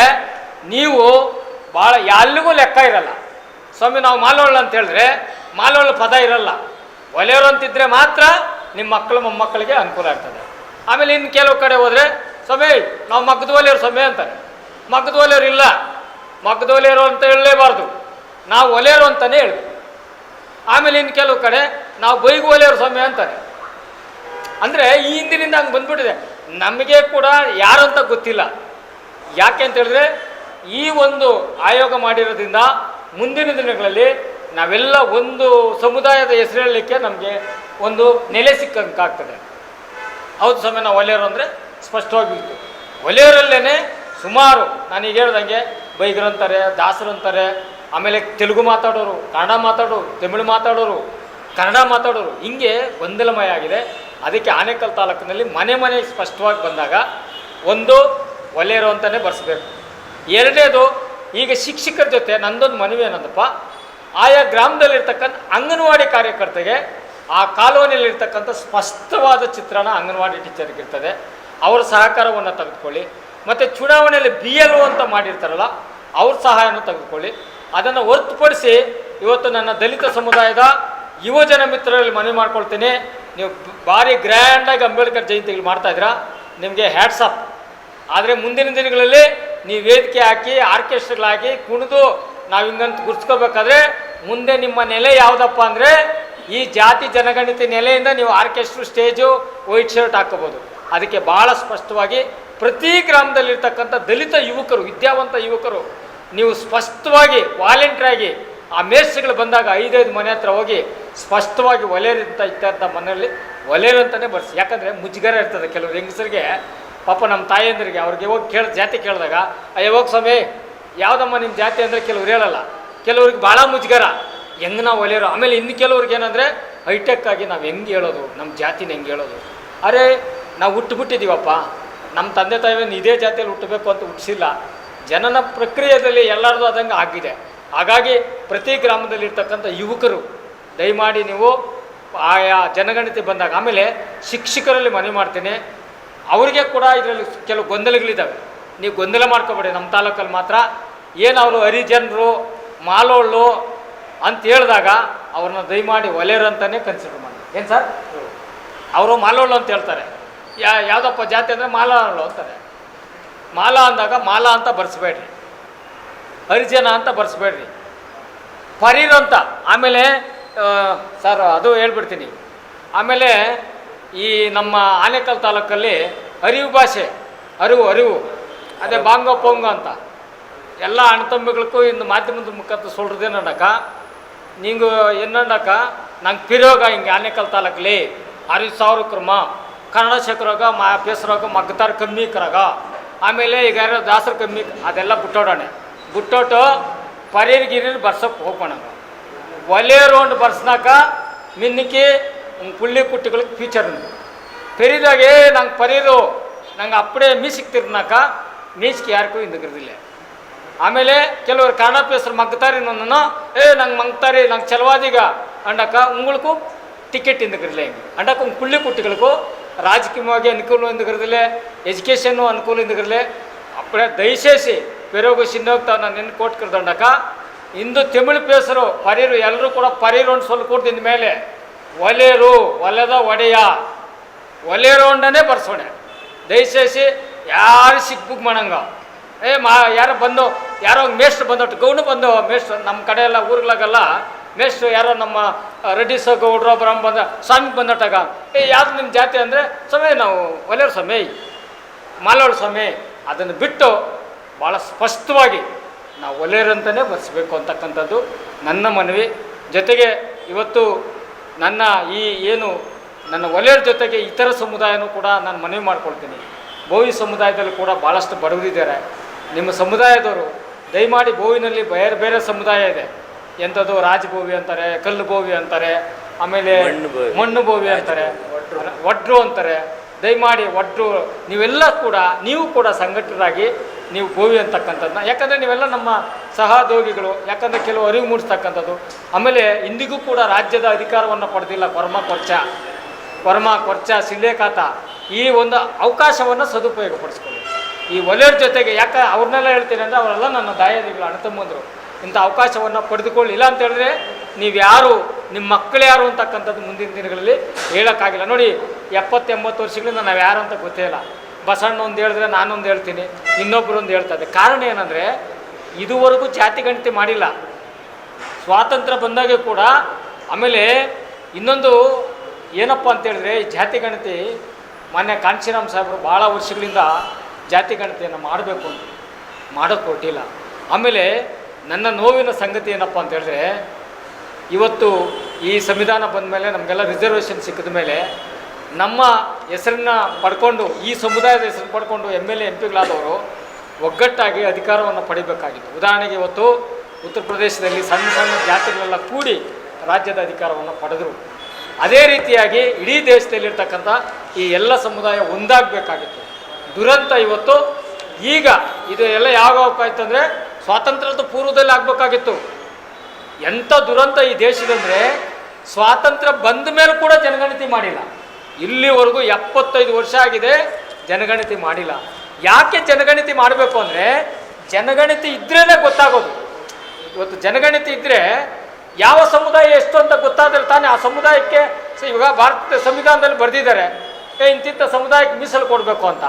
ನೀವು ಭಾಳ ಎಲ್ಲಿಗೂ ಲೆಕ್ಕ ಇರಲ್ಲ. ಸ್ವಾಮಿ, ನಾವು ಮಾಲೋಳು ಅಂತ ಹೇಳಿದ್ರೆ ಮಾಲೋಳು ಪದ ಇರಲ್ಲ. ಒಲೆಯವರು ಅಂತಿದ್ರೆ ಮಾತ್ರ ನಿಮ್ಮ ಮಕ್ಕಳು ಮೊಮ್ಮಕ್ಕಳಿಗೆ ಅನುಕೂಲ ಆಗ್ತದೆ. ಆಮೇಲೆ ಇನ್ನು ಕೆಲವು ಕಡೆ ಹೋದರೆ, ಸ್ವಾಮಿ, ನಾವು ಮಗ್ಗದ ಒಲೆಯೋರು ಸ್ವಾಮಿ ಅಂತಾರೆ. ಮಗ್ಗದ ಒಲೆಯವರು ಇಲ್ಲ. ಮಗ್ಗದ ಒಲೆಯವರು ಅಂತ ಹೇಳಲೇಬಾರ್ದು. ನಾವು ಒಲೆಯರು ಅಂತಲೇ ಹೇಳಿದ್ರು ಆಮೇಲೆ ಇನ್ನು ಕೆಲವು ಕಡೆ ನಾವು ಬೈಗು ಒಲೆಯವರು ಸ್ವಾಮಿ ಅಂತಾರೆ. ಅಂದರೆ ಈ ಹಿಂದಿನಿಂದ ಹಂಗೆ ಬಂದ್ಬಿಟ್ಟಿದೆ. ನಮಗೆ ಕೂಡ ಯಾರು ಅಂತ ಗೊತ್ತಿಲ್ಲ. ಯಾಕೆ ಅಂತ ಹೇಳಿದ್ರೆ ಈ ಒಂದು ಆಯೋಗ ಮಾಡಿರೋದ್ರಿಂದ ಮುಂದಿನ ದಿನಗಳಲ್ಲಿ ನಾವೆಲ್ಲ ಒಂದು ಸಮುದಾಯದ ಹೆಸರು ನಮಗೆ ಒಂದು ನೆಲೆ ಸಿಕ್ಕಂಗಾಗ್ತದೆ ಹೌದು ಸ್ವಾಮಿ, ನಾವು ಒಲೆಯರು ಅಂದರೆ ಸ್ಪಷ್ಟವಾಗಿತ್ತು ಒಲೆಯರಲ್ಲೇ ಸುಮಾರು, ನಾನೀಗ ಹೇಳ್ದಂಗೆ ಬೈಗರಂತಾರೆ ಅಂತಾರೆ, ದಾಸರು ಅಂತಾರೆ ಆಮೇಲೆ ತೆಲುಗು ಮಾತಾಡೋರು, ಕನ್ನಡ ಮಾತಾಡೋರು, ತಮಿಳು ಮಾತಾಡೋರು, ಕನ್ನಡ ಮಾತಾಡೋರು, ಹಿಂಗೆ ಗೊಂದಲಮಯ ಆಗಿದೆ. ಅದಕ್ಕೆ ಆನೇಕಲ್ ತಾಲೂಕಿನಲ್ಲಿ ಮನೆ ಮನೆ ಸ್ಪಷ್ಟವಾಗಿ ಬಂದಾಗ ಒಂದು ಒಲೆಯರು ಅಂತಲೇ ಬರೆಸ್ಬೇಕು ಎರಡನೇದು, ಈಗ ಶಿಕ್ಷಕರ ಜೊತೆ ನಂದೊಂದು ಮನವಿ ಏನಂದಪ್ಪ ಆಯಾ ಗ್ರಾಮದಲ್ಲಿರ್ತಕ್ಕಂಥ ಅಂಗನವಾಡಿ ಕಾರ್ಯಕರ್ತೆಗೆ ಆ ಕಾಲೋನಿಯಲ್ಲಿರ್ತಕ್ಕಂಥ ಸ್ಪಷ್ಟವಾದ ಚಿತ್ರಣ ಅಂಗನವಾಡಿ ಟೀಚರ್ಗೆ ಇರ್ತದೆ. ಅವರ ಸಹಕಾರವನ್ನು ತೆಗೆದುಕೊಳ್ಳಿ. ಮತ್ತು ಚುನಾವಣೆಯಲ್ಲಿ ಬಿ ಎಲ್ ಅಂತ ಮಾಡಿರ್ತಾರಲ್ಲ, ಅವ್ರ ಸಹಾಯನ ತೆಗೆದುಕೊಳ್ಳಿ. ಅದನ್ನು ಹೊರತುಪಡಿಸಿ ಇವತ್ತು ನನ್ನ ದಲಿತ ಸಮುದಾಯದ ಯುವಜನ ಮಿತ್ರರಲ್ಲಿ ಮನವಿ ಮಾಡ್ಕೊಳ್ತೀನಿ. ನೀವು ಭಾರಿ ಗ್ರ್ಯಾಂಡಾಗಿ ಅಂಬೇಡ್ಕರ್ ಜಯಂತಿಗಳು ಮಾಡ್ತಾ ಇದ್ದೀರಾ? ನಿಮಗೆ ಹ್ಯಾಟ್ಸಪ್ ಆದರೆ ಮುಂದಿನ ದಿನಗಳಲ್ಲಿ ನೀವು ವೇದಿಕೆ ಹಾಕಿ ಆರ್ಕೆಸ್ಟ್ರಾಗಿ ಕುಣಿದು ನಾವು ಹಿಂಗಂತ ಗುರ್ಸ್ಕೋಬೇಕಾದ್ರೆ ಮುಂದೆ ನಿಮ್ಮ ನೆಲೆ ಯಾವುದಪ್ಪ ಅಂದರೆ ಈ ಜಾತಿ ಜನಗಣತಿ ನೆಲೆಯಿಂದ ನೀವು ಆರ್ಕೆಸ್ಟ್ರು ಸ್ಟೇಜು, ವೈಟ್ ಶರ್ಟ್ ಹಾಕೋಬೋದು ಅದಕ್ಕೆ ಭಾಳ ಸ್ಪಷ್ಟವಾಗಿ ಪ್ರತಿ ಗ್ರಾಮದಲ್ಲಿರ್ತಕ್ಕಂಥ ದಲಿತ ಯುವಕರು, ವಿದ್ಯಾವಂತ ಯುವಕರು ನೀವು ಸ್ಪಷ್ಟವಾಗಿ ವಾಲೆಂಟ್ರಾಗಿ ಆ ಮೇಸ್ಟ್ಗಳು ಬಂದಾಗ ಐದೈದು ಮನೆ ಹತ್ರ ಹೋಗಿ ಸ್ಪಷ್ಟವಾಗಿ ಒಲೆಯಂತ ಇತ್ತಂಥ ಮನೆಯಲ್ಲಿ ಒಲೆಯರು ಅಂತಲೇ ಬರ್ಸಿ. ಯಾಕಂದರೆ ಮುಜುಗರ ಇರ್ತದೆ ಕೆಲವರು ಹೆಂಗಸರಿಗೆ. ಪಾಪ ನಮ್ಮ ತಾಯಿಯಂದ್ರಿಗೆ ಅವ್ರಿಗೆ ಹೋಗಿ ಕೇಳಿ, ಜಾತಿ ಕೇಳಿದಾಗ, ಅಯ್ಯ ಹೋಗಿ ಸ್ವಾಮಿ, ಯಾವುದಮ್ಮ ನಿಮ್ಮ ಜಾತಿ ಅಂದರೆ ಕೆಲವ್ರು ಹೇಳಲ್ಲ. ಕೆಲವ್ರಿಗೆ ಭಾಳ ಮುಜುಗರ. ಹೆಂಗೆ ನಾವು ಒಲೆಯರು? ಆಮೇಲೆ ಇನ್ನು ಕೆಲವ್ರಿಗೆ ಏನಂದರೆ, ಹೈಟೆಕ್ ಆಗಿ ನಾವು ಹೆಂಗೆ ಹೇಳೋದು? ನಮ್ಮ ಜಾತಿನ ಹೆಂಗೆ ಹೇಳೋದು? ಅರೆ, ನಾವು ಹುಟ್ಟುಬಿಟ್ಟಿದ್ದೀವಪ್ಪ ನಮ್ಮ ತಂದೆ ತಾಯಿಯನ್ನು ಇದೇ ಜಾತಿಯಲ್ಲಿ ಹುಟ್ಟಬೇಕು ಅಂತ ಹುಟ್ಟಿಸಿಲ್ಲ ಜನನ ಪ್ರಕ್ರಿಯೆಯಲ್ಲಿ ಎಲ್ಲರದು ಅದಂಗೆ ಆಗಿದೆ. ಹಾಗಾಗಿ ಪ್ರತಿ ಗ್ರಾಮದಲ್ಲಿರ್ತಕ್ಕಂಥ ಯುವಕರು ದಯಮಾಡಿ ನೀವು ಆಯಾ ಜನಗಣತಿ ಬಂದಾಗ ಆಮೇಲೆ ಶಿಕ್ಷಕರಲ್ಲಿ ಮನವಿ ಮಾಡ್ತೀನಿ. ಅವರಿಗೆ ಕೂಡ ಇದರಲ್ಲಿ ಕೆಲವು ಗೊಂದಲಗಳಿದ್ದಾವೆ. ನೀವು ಗೊಂದಲ ಮಾಡ್ಕೋಬೇಡಿ ನಮ್ಮ ತಾಲೂಕಲ್ಲಿ ಮಾತ್ರ. ಏನು ಅವರು ಹರಿಜನರು ಮಾಲೋಳ್ಳು ಅಂತ ಹೇಳಿದಾಗ ಅವ್ರನ್ನ ದಯಮಾಡಿ ಒಲೆಯರು ಅಂತಲೇ ಕನ್ಸಿಡರ್ ಮಾಡಿ. ಏನು ಸರ್? ಅವರು ಮಾಲೋಳ್ಳು ಅಂತ ಹೇಳ್ತಾರೆ. ಯಾ ಯಾವುದಪ್ಪ ಜಾತಿ ಅಂದರೆ ಮಾಲೋಳ್ಳು ಅಂತಾರೆ. ಮಾಲಾ ಅಂದಾಗ ಮಾಲಾ ಅಂತ ಬರ್ಸ್ಬೇಡ್ರಿ. ಹರಿಜನ ಅಂತ ಬರ್ಸ್ಬೇಡ್ರಿ. ಪರೀರ್ ಅಂತ, ಆಮೇಲೆ ಸರ್ ಅದು ಹೇಳ್ಬಿಡ್ತೀನಿ. ಆಮೇಲೆ ಈ ನಮ್ಮ ಆನೇಕಲ್ ತಾಲೂಕಲ್ಲಿ ಅರಿವು ಭಾಷೆ, ಅರಿವು ಅರಿವು, ಅದೇ ಬಾಂಗೋ ಪೊಂಗೋ ಅಂತ. ಎಲ್ಲ ಅಣ್ತಂಬಿಗಳಿಗೂ ಇಂದು ಮಾಧ್ಯಮದ ಮುಖಾಂತರ ಸೊಲ್ರದೇ ನೀವು ನಿಂಗು ನಂಗೆ ಪಿರೋಗ ಹಿಂಗೆ ಆನೆಕಲ್ ತಾಲೂಕಲ್ಲಿ. ಅರಿವು ಸಾವಿರ ಕ್ರಮ, ಕನ್ನಡ ಶಕ್ರಾಗ ಮಾ ಪೇಸರಾಗ ಮಗ್ತಾರ ಕಮ್ಮಿ ಕರಾಗ. ಆಮೇಲೆ ಈಗ ಯಾರೋ ದಾಸರ ಕಮ್ಮಿ, ಅದೆಲ್ಲ ಬಿಟ್ಟೋಡೋಣೆ. ಬಿಟ್ಟೋಟು ಪರೀರ್ ಗಿರೀರ್ ಬರ್ಸೋಕೆ ಹೋಗೋಣ ಒಲೆ ರೌಂಡ್ ಬರ್ಸ್ನಾಕ ಮಿನ್ನಿಕ್ಕಿ ಪುಳ್ಳಿ ಕುಟ್ಟಿಗಳಿಗೆ ಫೀಚರ್ ಪೆರಿದಾಗೆ ನಂಗೆ ಪರೀರು, ನಂಗೆ ಅಪ್ಪಡೆ ಮೀಸಿಕ್ತಿರ್ನಾಕ ಮೀಸಿಗೆ ಯಾರಿಗೂ ಹಿಂದಗಿರೋದಿಲ್ಲ. ಆಮೇಲೆ ಕೆಲವರು ಕಾರಣಪ್ಪ ಮಗ್ತಾರಿ ನನ್ನನ್ನು ಏ, ನಂಗೆ ಮಂಗ್ತಾರೆ, ನಂಗೆ ಚಲವಾದಿಗ ಅಂಡಕ್ಕ ಉಂಗುಳಕ್ಕೂ ಟಿಕೆಟ್ ಹಿಂದಗಿರಲಿಲ್ಲ ಹಿಂಗೆ. ಅಂಡಕ್ಕ ಪುಳ್ಳಿ ಕುಟ್ಟಿಗಳಿಗೂ ರಾಜಕೀಯವಾಗಿ ಅನುಕೂಲ ఎందుకు ಎಜುಕೇಷನ್ನು ಅನುಕೂಲ అనుకూలం ಅಪ್ಪಳೆ ದಯಸೇಸಿ అప్పుడే ಪೆರೋಗು ನಾನು ನಿನ್ನ ಕೋಟ್ ಕಿರ್ದಂಡಕ ಇಂದು ತಮಿಳು ಪೇಸರು ಪರೀರು, ಎಲ್ಲರೂ ಕೂಡ ಪರೀರು ಅಂತ ಸ್ವಲ್ಪ ಕೂಡ್ತಿದ್ದ ಮೇಲೆ, ಒಲೆರು, ಒಲೆದ ಒಡೆಯ, ಒಲೆರು ರೌಂಡನೇ ಬರ್ಸೋಣೆ. ದಯಸೇಸಿ ಯಾರು ಸಿಕ್ಬುಕ್ ಮಾಡಂಗ ಏ ಮಾ, ಯಾರೋ ಬಂದು, ಯಾರೋ ಮೇಷ್ಟ್ರು ಬಂದೊಟ್ಟು ಗೌನು ಬಂದು ಮೇಷ್ಟ್ರು, ನಮ್ಮ ಕಡೆ ಎಲ್ಲ ಊರ್ಗಳಾಗೆಲ್ಲ ಮೇಷ್ಟ್ರು ಯಾರೋ ನಮ್ಮ ರೆಡ್ಡಿ ಸರ್, ಗೌಡ್ರ ಬ್ರಹ್ಮ ಬಂದ, ಸ್ವಾಮಿ ಬಂದಟಾಗ ಏ ಯಾವ್ದು ನಿಮ್ಮ ಜಾತಿ ಅಂದರೆ ಸಮಯ ನಾವು ಒಲೆಯವ್ರ ಸಮಯ ಮಾಲೋಳ ಸಮಯ ಅದನ್ನು ಬಿಟ್ಟು ಭಾಳ ಸ್ಪಷ್ಟವಾಗಿ ನಾವು ಒಲೆಯರಂತಲೇ ಬರೆಸಬೇಕು ಅಂತಕ್ಕಂಥದ್ದು ನನ್ನ ಮನವಿ. ಜೊತೆಗೆ ಇವತ್ತು ನನ್ನ ಈ ಏನು, ನನ್ನ ಒಲೆಯರ ಜೊತೆಗೆ ಇತರ ಸಮುದಾಯನೂ ಕೂಡ ನಾನು ಮನವಿ ಮಾಡ್ಕೊಳ್ತೀನಿ. ಬೋವಿ ಸಮುದಾಯದಲ್ಲಿ ಕೂಡ ಭಾಳಷ್ಟು ಬಡವರಿದ್ದಾರೆ. ನಿಮ್ಮ ಸಮುದಾಯದವರು, ದಯಮಾಡಿ ಬೋವಿನಲ್ಲಿ ಬೇರೆ ಬೇರೆ ಸಮುದಾಯ ಇದೆ. ಎಂಥದ್ದು ರಾಜಭೋವಿ ಅಂತಾರೆ ಕಲ್ಲು ಭೋವಿ ಅಂತಾರೆ ಆಮೇಲೆ ಮಣ್ಣು ಬೋವಿ. ಅಂತಾರೆ ಒಡ್ರು ಅಂತಾರೆ. ದಯಮಾಡಿ ಒಡ್ರು ನೀವೆಲ್ಲ ಕೂಡ ನೀವು ಕೂಡ ಸಂಘಟಿತರಾಗಿ ನೀವು ಬೋವಿ ಅಂತಕ್ಕಂಥದ್ದನ್ನ ಯಾಕಂದರೆ ನೀವೆಲ್ಲ ನಮ್ಮ ಸಹೋದ್ಯೋಗಿಗಳು ಯಾಕಂದರೆ ಕೆಲವು ಅರಿವು ಮೂಡಿಸ್ತಕ್ಕಂಥದ್ದು. ಆಮೇಲೆ ಇಂದಿಗೂ ಕೂಡ ರಾಜ್ಯದ ಅಧಿಕಾರವನ್ನು ಪಡೆದಿಲ್ಲ ಕೊರ್ಮ ಕೊರ್ಚ. ಕೊರ್ಮ ಕೊರ್ಚ ಸಿಲ್ಲೇಖಾತ ಈ ಒಂದು ಅವಕಾಶವನ್ನು ಸದುಪಯೋಗಪಡಿಸ್ಕೊಳ್ಳಿ. ಈ ಒಲೆಯವ್ರ ಜೊತೆಗೆ ಯಾಕೆ ಅವ್ರನ್ನೆಲ್ಲ ಹೇಳ್ತೀನಿ ಅಂದರೆ ಅವರೆಲ್ಲ ನನ್ನ ದಾಯಾದಿಗಳು ಅಣ್ಣತಮ್ಮಂದರು. ಇಂಥ ಅವಕಾಶವನ್ನು ಪಡೆದುಕೊಳ್ಳಿಲ್ಲ ಅಂತ ಹೇಳಿದ್ರೆ ನೀವು ಯಾರು ನಿಮ್ಮ ಮಕ್ಕಳು ಯಾರು ಅಂತಕ್ಕಂಥದ್ದು ಮುಂದಿನ ದಿನಗಳಲ್ಲಿ ಹೇಳೋಕ್ಕಾಗಿಲ್ಲ. ನೋಡಿ, ಎಪ್ಪತ್ತೆಂಬತ್ತು ವರ್ಷಗಳಿಂದ ನಾವು ಯಾರು ಅಂತ ಗೊತ್ತೇ ಇಲ್ಲ. ಬಸಣ್ಣ ಒಂದು ಹೇಳಿದ್ರೆ ನಾನೊಂದು ಹೇಳ್ತೀನಿ ಇನ್ನೊಬ್ಬರು ಒಂದು ಹೇಳ್ತದೆ ಕಾರಣ ಏನಂದರೆ, ಇದುವರೆಗೂ ಜಾತಿ ಗಣತಿ ಮಾಡಿಲ್ಲ. ಸ್ವಾತಂತ್ರ್ಯ ಬಂದಾಗ ಕೂಡ ಆಮೇಲೆ ಇನ್ನೊಂದು ಏನಪ್ಪ ಅಂತೇಳಿದ್ರೆ ಜಾತಿ ಗಣತಿ, ಮಾನ್ಯ ಕಾಂಚೀರಾಮ್ ಸಾಹೇಬರು ಭಾಳ ವರ್ಷಗಳಿಂದ ಜಾತಿ ಗಣತಿಯನ್ನು ಮಾಡಬೇಕು ಅಂತ ಮಾಡೋಕ್ಕೆ ಕೊಟ್ಟಿಲ್ಲ. ಆಮೇಲೆ ನನ್ನ ನೋವಿನ ಸಂಗತಿ ಏನಪ್ಪ ಅಂತ ಹೇಳಿದ್ರೆ, ಇವತ್ತು ಈ ಸಂವಿಧಾನ ಬಂದ ಮೇಲೆ ನಮಗೆಲ್ಲ ರಿಸರ್ವೇಷನ್ ಸಿಕ್ಕಿದ ಮೇಲೆ ನಮ್ಮ ಹೆಸರನ್ನ ಪಡ್ಕೊಂಡು, ಈ ಸಮುದಾಯದ ಹೆಸರು ಪಡ್ಕೊಂಡು ಎಂ ಎಲ್ ಎ ಎಂ ಪಿಗಳಾದವರು ಒಗ್ಗಟ್ಟಾಗಿ ಅಧಿಕಾರವನ್ನು ಪಡಿಬೇಕಾಗಿತ್ತು ಉದಾಹರಣೆಗೆ ಇವತ್ತು ಉತ್ತರ ಪ್ರದೇಶದಲ್ಲಿ ಸಣ್ಣ ಸಣ್ಣ ಜಾತಿಗಳೆಲ್ಲ ಕೂಡಿ ರಾಜ್ಯದ ಅಧಿಕಾರವನ್ನು ಪಡೆದರು. ಅದೇ ರೀತಿಯಾಗಿ ಇಡೀ ದೇಶದಲ್ಲಿರ್ತಕ್ಕಂಥ ಈ ಎಲ್ಲ ಸಮುದಾಯ ಒಂದಾಗಬೇಕಾಗಿತ್ತು. ದುರಂತ ಇವತ್ತು ಈಗ ಇದು ಎಲ್ಲ ಯಾವಾಗ ಆಯ್ತು ಅಂದರೆ ಸ್ವಾತಂತ್ರ್ಯದ ಪೂರ್ವದಲ್ಲಿ ಆಗಬೇಕಾಗಿತ್ತು. ಎಂಥ ದುರಂತ ಈ ದೇಶದಂದರೆ ಸ್ವಾತಂತ್ರ್ಯ ಬಂದ ಮೇಲೆ ಕೂಡ ಜನಗಣತಿ ಮಾಡಿಲ್ಲ. ಇಲ್ಲಿವರೆಗೂ ಎಪ್ಪತ್ತೈದು ವರ್ಷ ಆಗಿದೆ ಜನಗಣತಿ ಮಾಡಿಲ್ಲ. ಯಾಕೆ ಜನಗಣತಿ ಮಾಡಬೇಕು ಅಂದರೆ ಜನಗಣತಿ ಇದ್ರೇ ಗೊತ್ತಾಗೋದು. ಇವತ್ತು ಜನಗಣತಿ ಇದ್ದರೆ ಯಾವ ಸಮುದಾಯ ಎಷ್ಟು ಅಂತ ಗೊತ್ತಾದ್ರೆ ತಾನೇ ಆ ಸಮುದಾಯಕ್ಕೆ ಇವಾಗ ಭಾರತದ ಸಂವಿಧಾನದಲ್ಲಿ ಬರೆದಿದ್ದಾರೆ. ಏ, ಇಂತಿಂಥ ಸಮುದಾಯಕ್ಕೆ ಮೀಸಲು ಕೊಡಬೇಕು ಅಂತ.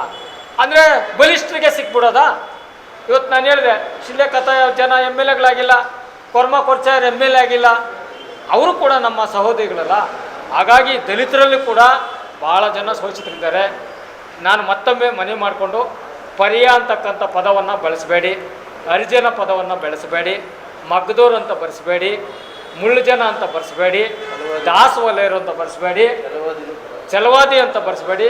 ಅಂದರೆ ಬಲಿಷ್ಠರಿಗೆ ಸಿಕ್ಬಿಡೋದಾ? ಇವತ್ತು ನಾನು ಹೇಳಿದೆ ಶಿಲ್ಲೆಕಥ ಜನ ಎಂ ಎಲ್ ಎಗಳಾಗಿಲ್ಲ, ಕೊರ್ಮ ಕೊರ್ಚಾಯರ್ ಎಂ ಎಲ್ ಎ ಆಗಿಲ್ಲ, ಅವರು ಕೂಡ ನಮ್ಮ ಸಹೋದರಿಗಳಲ್ಲ. ಹಾಗಾಗಿ ದಲಿತರಲ್ಲಿ ಕೂಡ ಭಾಳ ಜನ ಶೋಷಿತರಿದ್ದಾರೆ ನಾನು ಮತ್ತೊಮ್ಮೆ ಮನವಿ ಮಾಡಿಕೊಂಡು ಪರಿಯ ಅಂತಕ್ಕಂಥ ಪದವನ್ನು ಬಳಸಬೇಡಿ ಅರಿಜನ ಪದವನ್ನು ಬೆಳೆಸಬೇಡಿ, ಮಗ್ದೋರು ಅಂತ ಬರೆಸಬೇಡಿ ಮುಳ್ಳು ಜನ ಅಂತ ಬರೆಸಬೇಡಿ ಒಲೆಯರು ಅಂತ ಬರೆಸಬೇಡಿ, ಚಲವಾದಿ ಅಂತ ಬರೆಸಬೇಡಿ,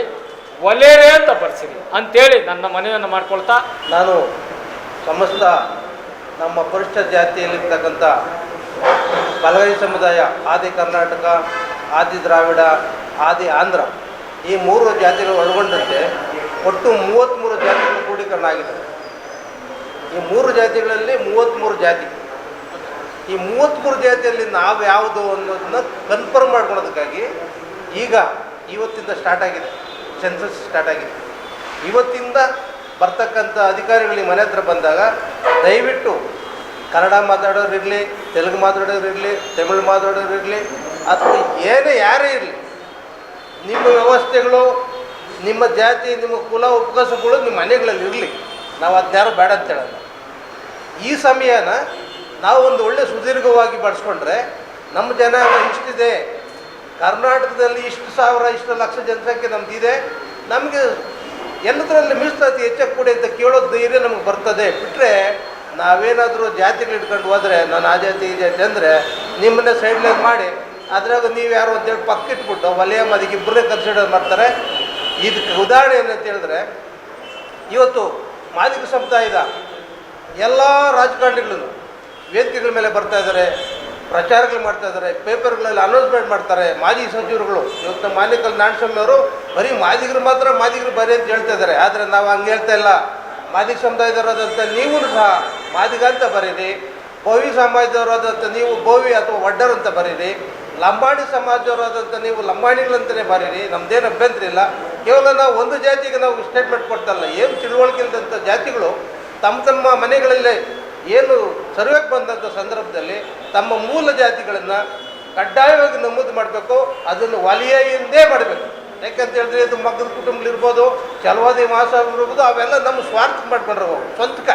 ಒಲೇರೆ ಅಂತ ಬರೆಸಿರಿ. ಅಂತೇಳಿ ನನ್ನ ಮನವಿಯನ್ನು ಮಾಡ್ಕೊಳ್ತಾ ನಾನು ಸಮಸ್ತ ನಮ್ಮ ಪರಿಷ್ಠ ಜಾತಿಯಲ್ಲಿರ್ತಕ್ಕಂಥ ಬಲಗೈ ಸಮುದಾಯ, ಆದಿ ಕರ್ನಾಟಕ, ಆದಿ ದ್ರಾವಿಡ, ಆದಿ ಆಂಧ್ರ ಈ ಮೂರು ಜಾತಿಗಳು ಒಳಗೊಂಡಂತೆ ಒಟ್ಟು ಮೂವತ್ತ್ಮೂರು ಜಾತಿಗಳು ಕ್ರೋಢೀಕರಣ ಆಗಿದೆ. ಈ ಮೂರು ಜಾತಿಗಳಲ್ಲಿ ಮೂವತ್ತ್ಮೂರು ಜಾತಿ. ಈ ಮೂವತ್ತ್ಮೂರು ಜಾತಿಯಲ್ಲಿ ನಾವು ಯಾವುದು ಅನ್ನೋದನ್ನ ಕನ್ಫರ್ಮ್ ಮಾಡ್ಕೊಳೋದಕ್ಕಾಗಿ ಈಗ ಇವತ್ತಿಂದ ಸ್ಟಾರ್ಟ್ ಆಗಿದೆ. ಸೆನ್ಸಸ್ ಸ್ಟಾರ್ಟ್ ಆಗಿದೆ. ಇವತ್ತಿಂದ ಬರ್ತಕ್ಕಂಥ ಅಧಿಕಾರಿಗಳಿಗೆ ಮನೆ ಹತ್ರ ಬಂದಾಗ ದಯವಿಟ್ಟು ಕನ್ನಡ ಮಾತಾಡೋರಿರಲಿ, ತೆಲುಗು ಮಾತಾಡೋರಿರಲಿ, ತಮಿಳು ಮಾತಾಡೋರಿರಲಿ, ಅಥವಾ ಏನೇ ಯಾರೇ ಇರಲಿ, ನಿಮ್ಮ ವ್ಯವಸ್ಥೆಗಳು, ನಿಮ್ಮ ಜಾತಿ, ನಿಮ್ಮ ಕುಲ ಉಪಕಸಗಳು ನಿಮ್ಮ ಮನೆಗಳಲ್ಲಿ ಇರಲಿ. ನಾವು ಅದ್ಯಾರು ಬೇಡ ಅಂತ ಹೇಳಲ್ಲ. ಈ ಸಮಯನ ನಾವು ಒಂದು ಒಳ್ಳೆ ಸುದೀರ್ಘವಾಗಿ ಬಳಸ್ಕೊಂಡ್ರೆ ನಮ್ಮ ಜನಾಂಗ ಇಷ್ಟಿದೆ. ಕರ್ನಾಟಕದಲ್ಲಿ ಇಷ್ಟು ಸಾವಿರ, ಇಷ್ಟು ಲಕ್ಷ ಜನಸಂಖ್ಯೆ ನಮ್ದಿದೆ. ನಮಗೆ ಎಲ್ಲದರಲ್ಲಿ ಮೀಸಲಾತಿ ಹೆಚ್ಚಾಗಿ ಕೊಡಿ ಅಂತ ಕೇಳೋ ಧೈರ್ಯ ನಮಗೆ ಬರ್ತದೆ. ಬಿಟ್ಟರೆ ನಾವೇನಾದರೂ ಜಾತಿಗಳು ಇಟ್ಕೊಂಡು ಹೋದರೆ, ನಾನು ಆ ಜಾತಿ, ಈ ಜಾತಿ ಅಂದರೆ ನಿಮ್ಮನ್ನೇ ಸೈಡ್ಲೈನ್ ಮಾಡಿ, ಅದ್ರಾಗ ನೀವು ಯಾರು ಅಂತೇಳಿ ಪಕ್ಕ ಇಟ್ಬಿಟ್ಟು ವಲಯ ಮದಿಗೆ ಇಬ್ಬರೇ ಕನ್ಸಿಡರ್ ಮಾಡ್ತಾರೆ. ಇದಕ್ಕೆ ಉದಾಹರಣೆ ಏನಂತ ಹೇಳಿದ್ರೆ, ಇವತ್ತು ಮಾದಿಗ ಸಮುದಾಯದ ಎಲ್ಲ ರಾಜಕಾರಣಿಗಳು ವೇದಿಕೆಗಳ ಮೇಲೆ ಬರ್ತಾ ಇದ್ದಾರೆ. ಪ್ರಚಾರಗಳು ಮಾಡ್ತಾ ಇದ್ದಾರೆ. ಪೇಪರ್ಗಳಲ್ಲಿ ಅನೌನ್ಸ್ಮೆಂಟ್ ಮಾಡ್ತಾರೆ ಮಾಜಿ ಸಚಿವರುಗಳು. ಇವತ್ತು ನಮ್ಮ ನಾಣಸ್ವಾಮಿ ಅವರು ಬರೀ ಮಾದಿಗರು ಮಾತ್ರ ಮಾದಿಗರು ಬರೀ ಅಂತ ಹೇಳ್ತಾ ಇದ್ದಾರೆ. ಆದರೆ ನಾವು ಹಂಗೆ ಹೇಳ್ತಾ ಇಲ್ಲ. ಮಾದಿ ಸಮುದಾಯದವರಾದಂಥ ನೀವು ಸಹ ಮಾದಿಗ ಅಂತ ಬರೀರಿ. ಭೋವಿ ಸಮಾಜದವರಾದಂಥ ನೀವು ಭೋವಿ ಅಥವಾ ವಡ್ಡರ್ ಅಂತ ಬರೀರಿ. ಲಂಬಾಣಿ ಸಮಾಜದವರಾದಂಥ ನೀವು ಲಂಬಾಣಿಗಳಂತಲೇ ಬರೀರಿ. ನಮ್ದೇನು ಅಭ್ಯಂತರ ಇಲ್ಲ. ಕೇವಲ ನಾವು ಒಂದು ಜಾತಿಗೆ ನಾವು ಸ್ಟೇಟ್ಮೆಂಟ್ ಕೊಡ್ತಲ್ಲ ಏನು ತಿಳುವಳಿಕೆ ಇಲ್ಲದಂಥ ಜಾತಿಗಳು ತಮ್ಮ ತಮ್ಮ ಮನೆಗಳಲ್ಲಿ ಏನು ಸರ್ವೆಗೆ ಬಂದಂಥ ಸಂದರ್ಭದಲ್ಲಿ ತಮ್ಮ ಮೂಲ ಜಾತಿಗಳನ್ನು ಕಡ್ಡಾಯವಾಗಿ ನಮೂದು ಮಾಡಬೇಕು, ಅದನ್ನು ವಲಯದಿಂದೇ ಮಾಡಬೇಕು. ಯಾಕಂತ ಹೇಳಿದ್ರೆ ಇದು ಮಗದ ಕುಟುಂಬಗಳಿರ್ಬೋದು ಚಲವಾದಿ ಇರ್ಬೋದು, ಅವೆಲ್ಲ ನಮ್ಮ ಸ್ವಾರ್ಥ ಮಾಡ್ಕೊಂಡ್ರೆ ಸ್ವಂತಕ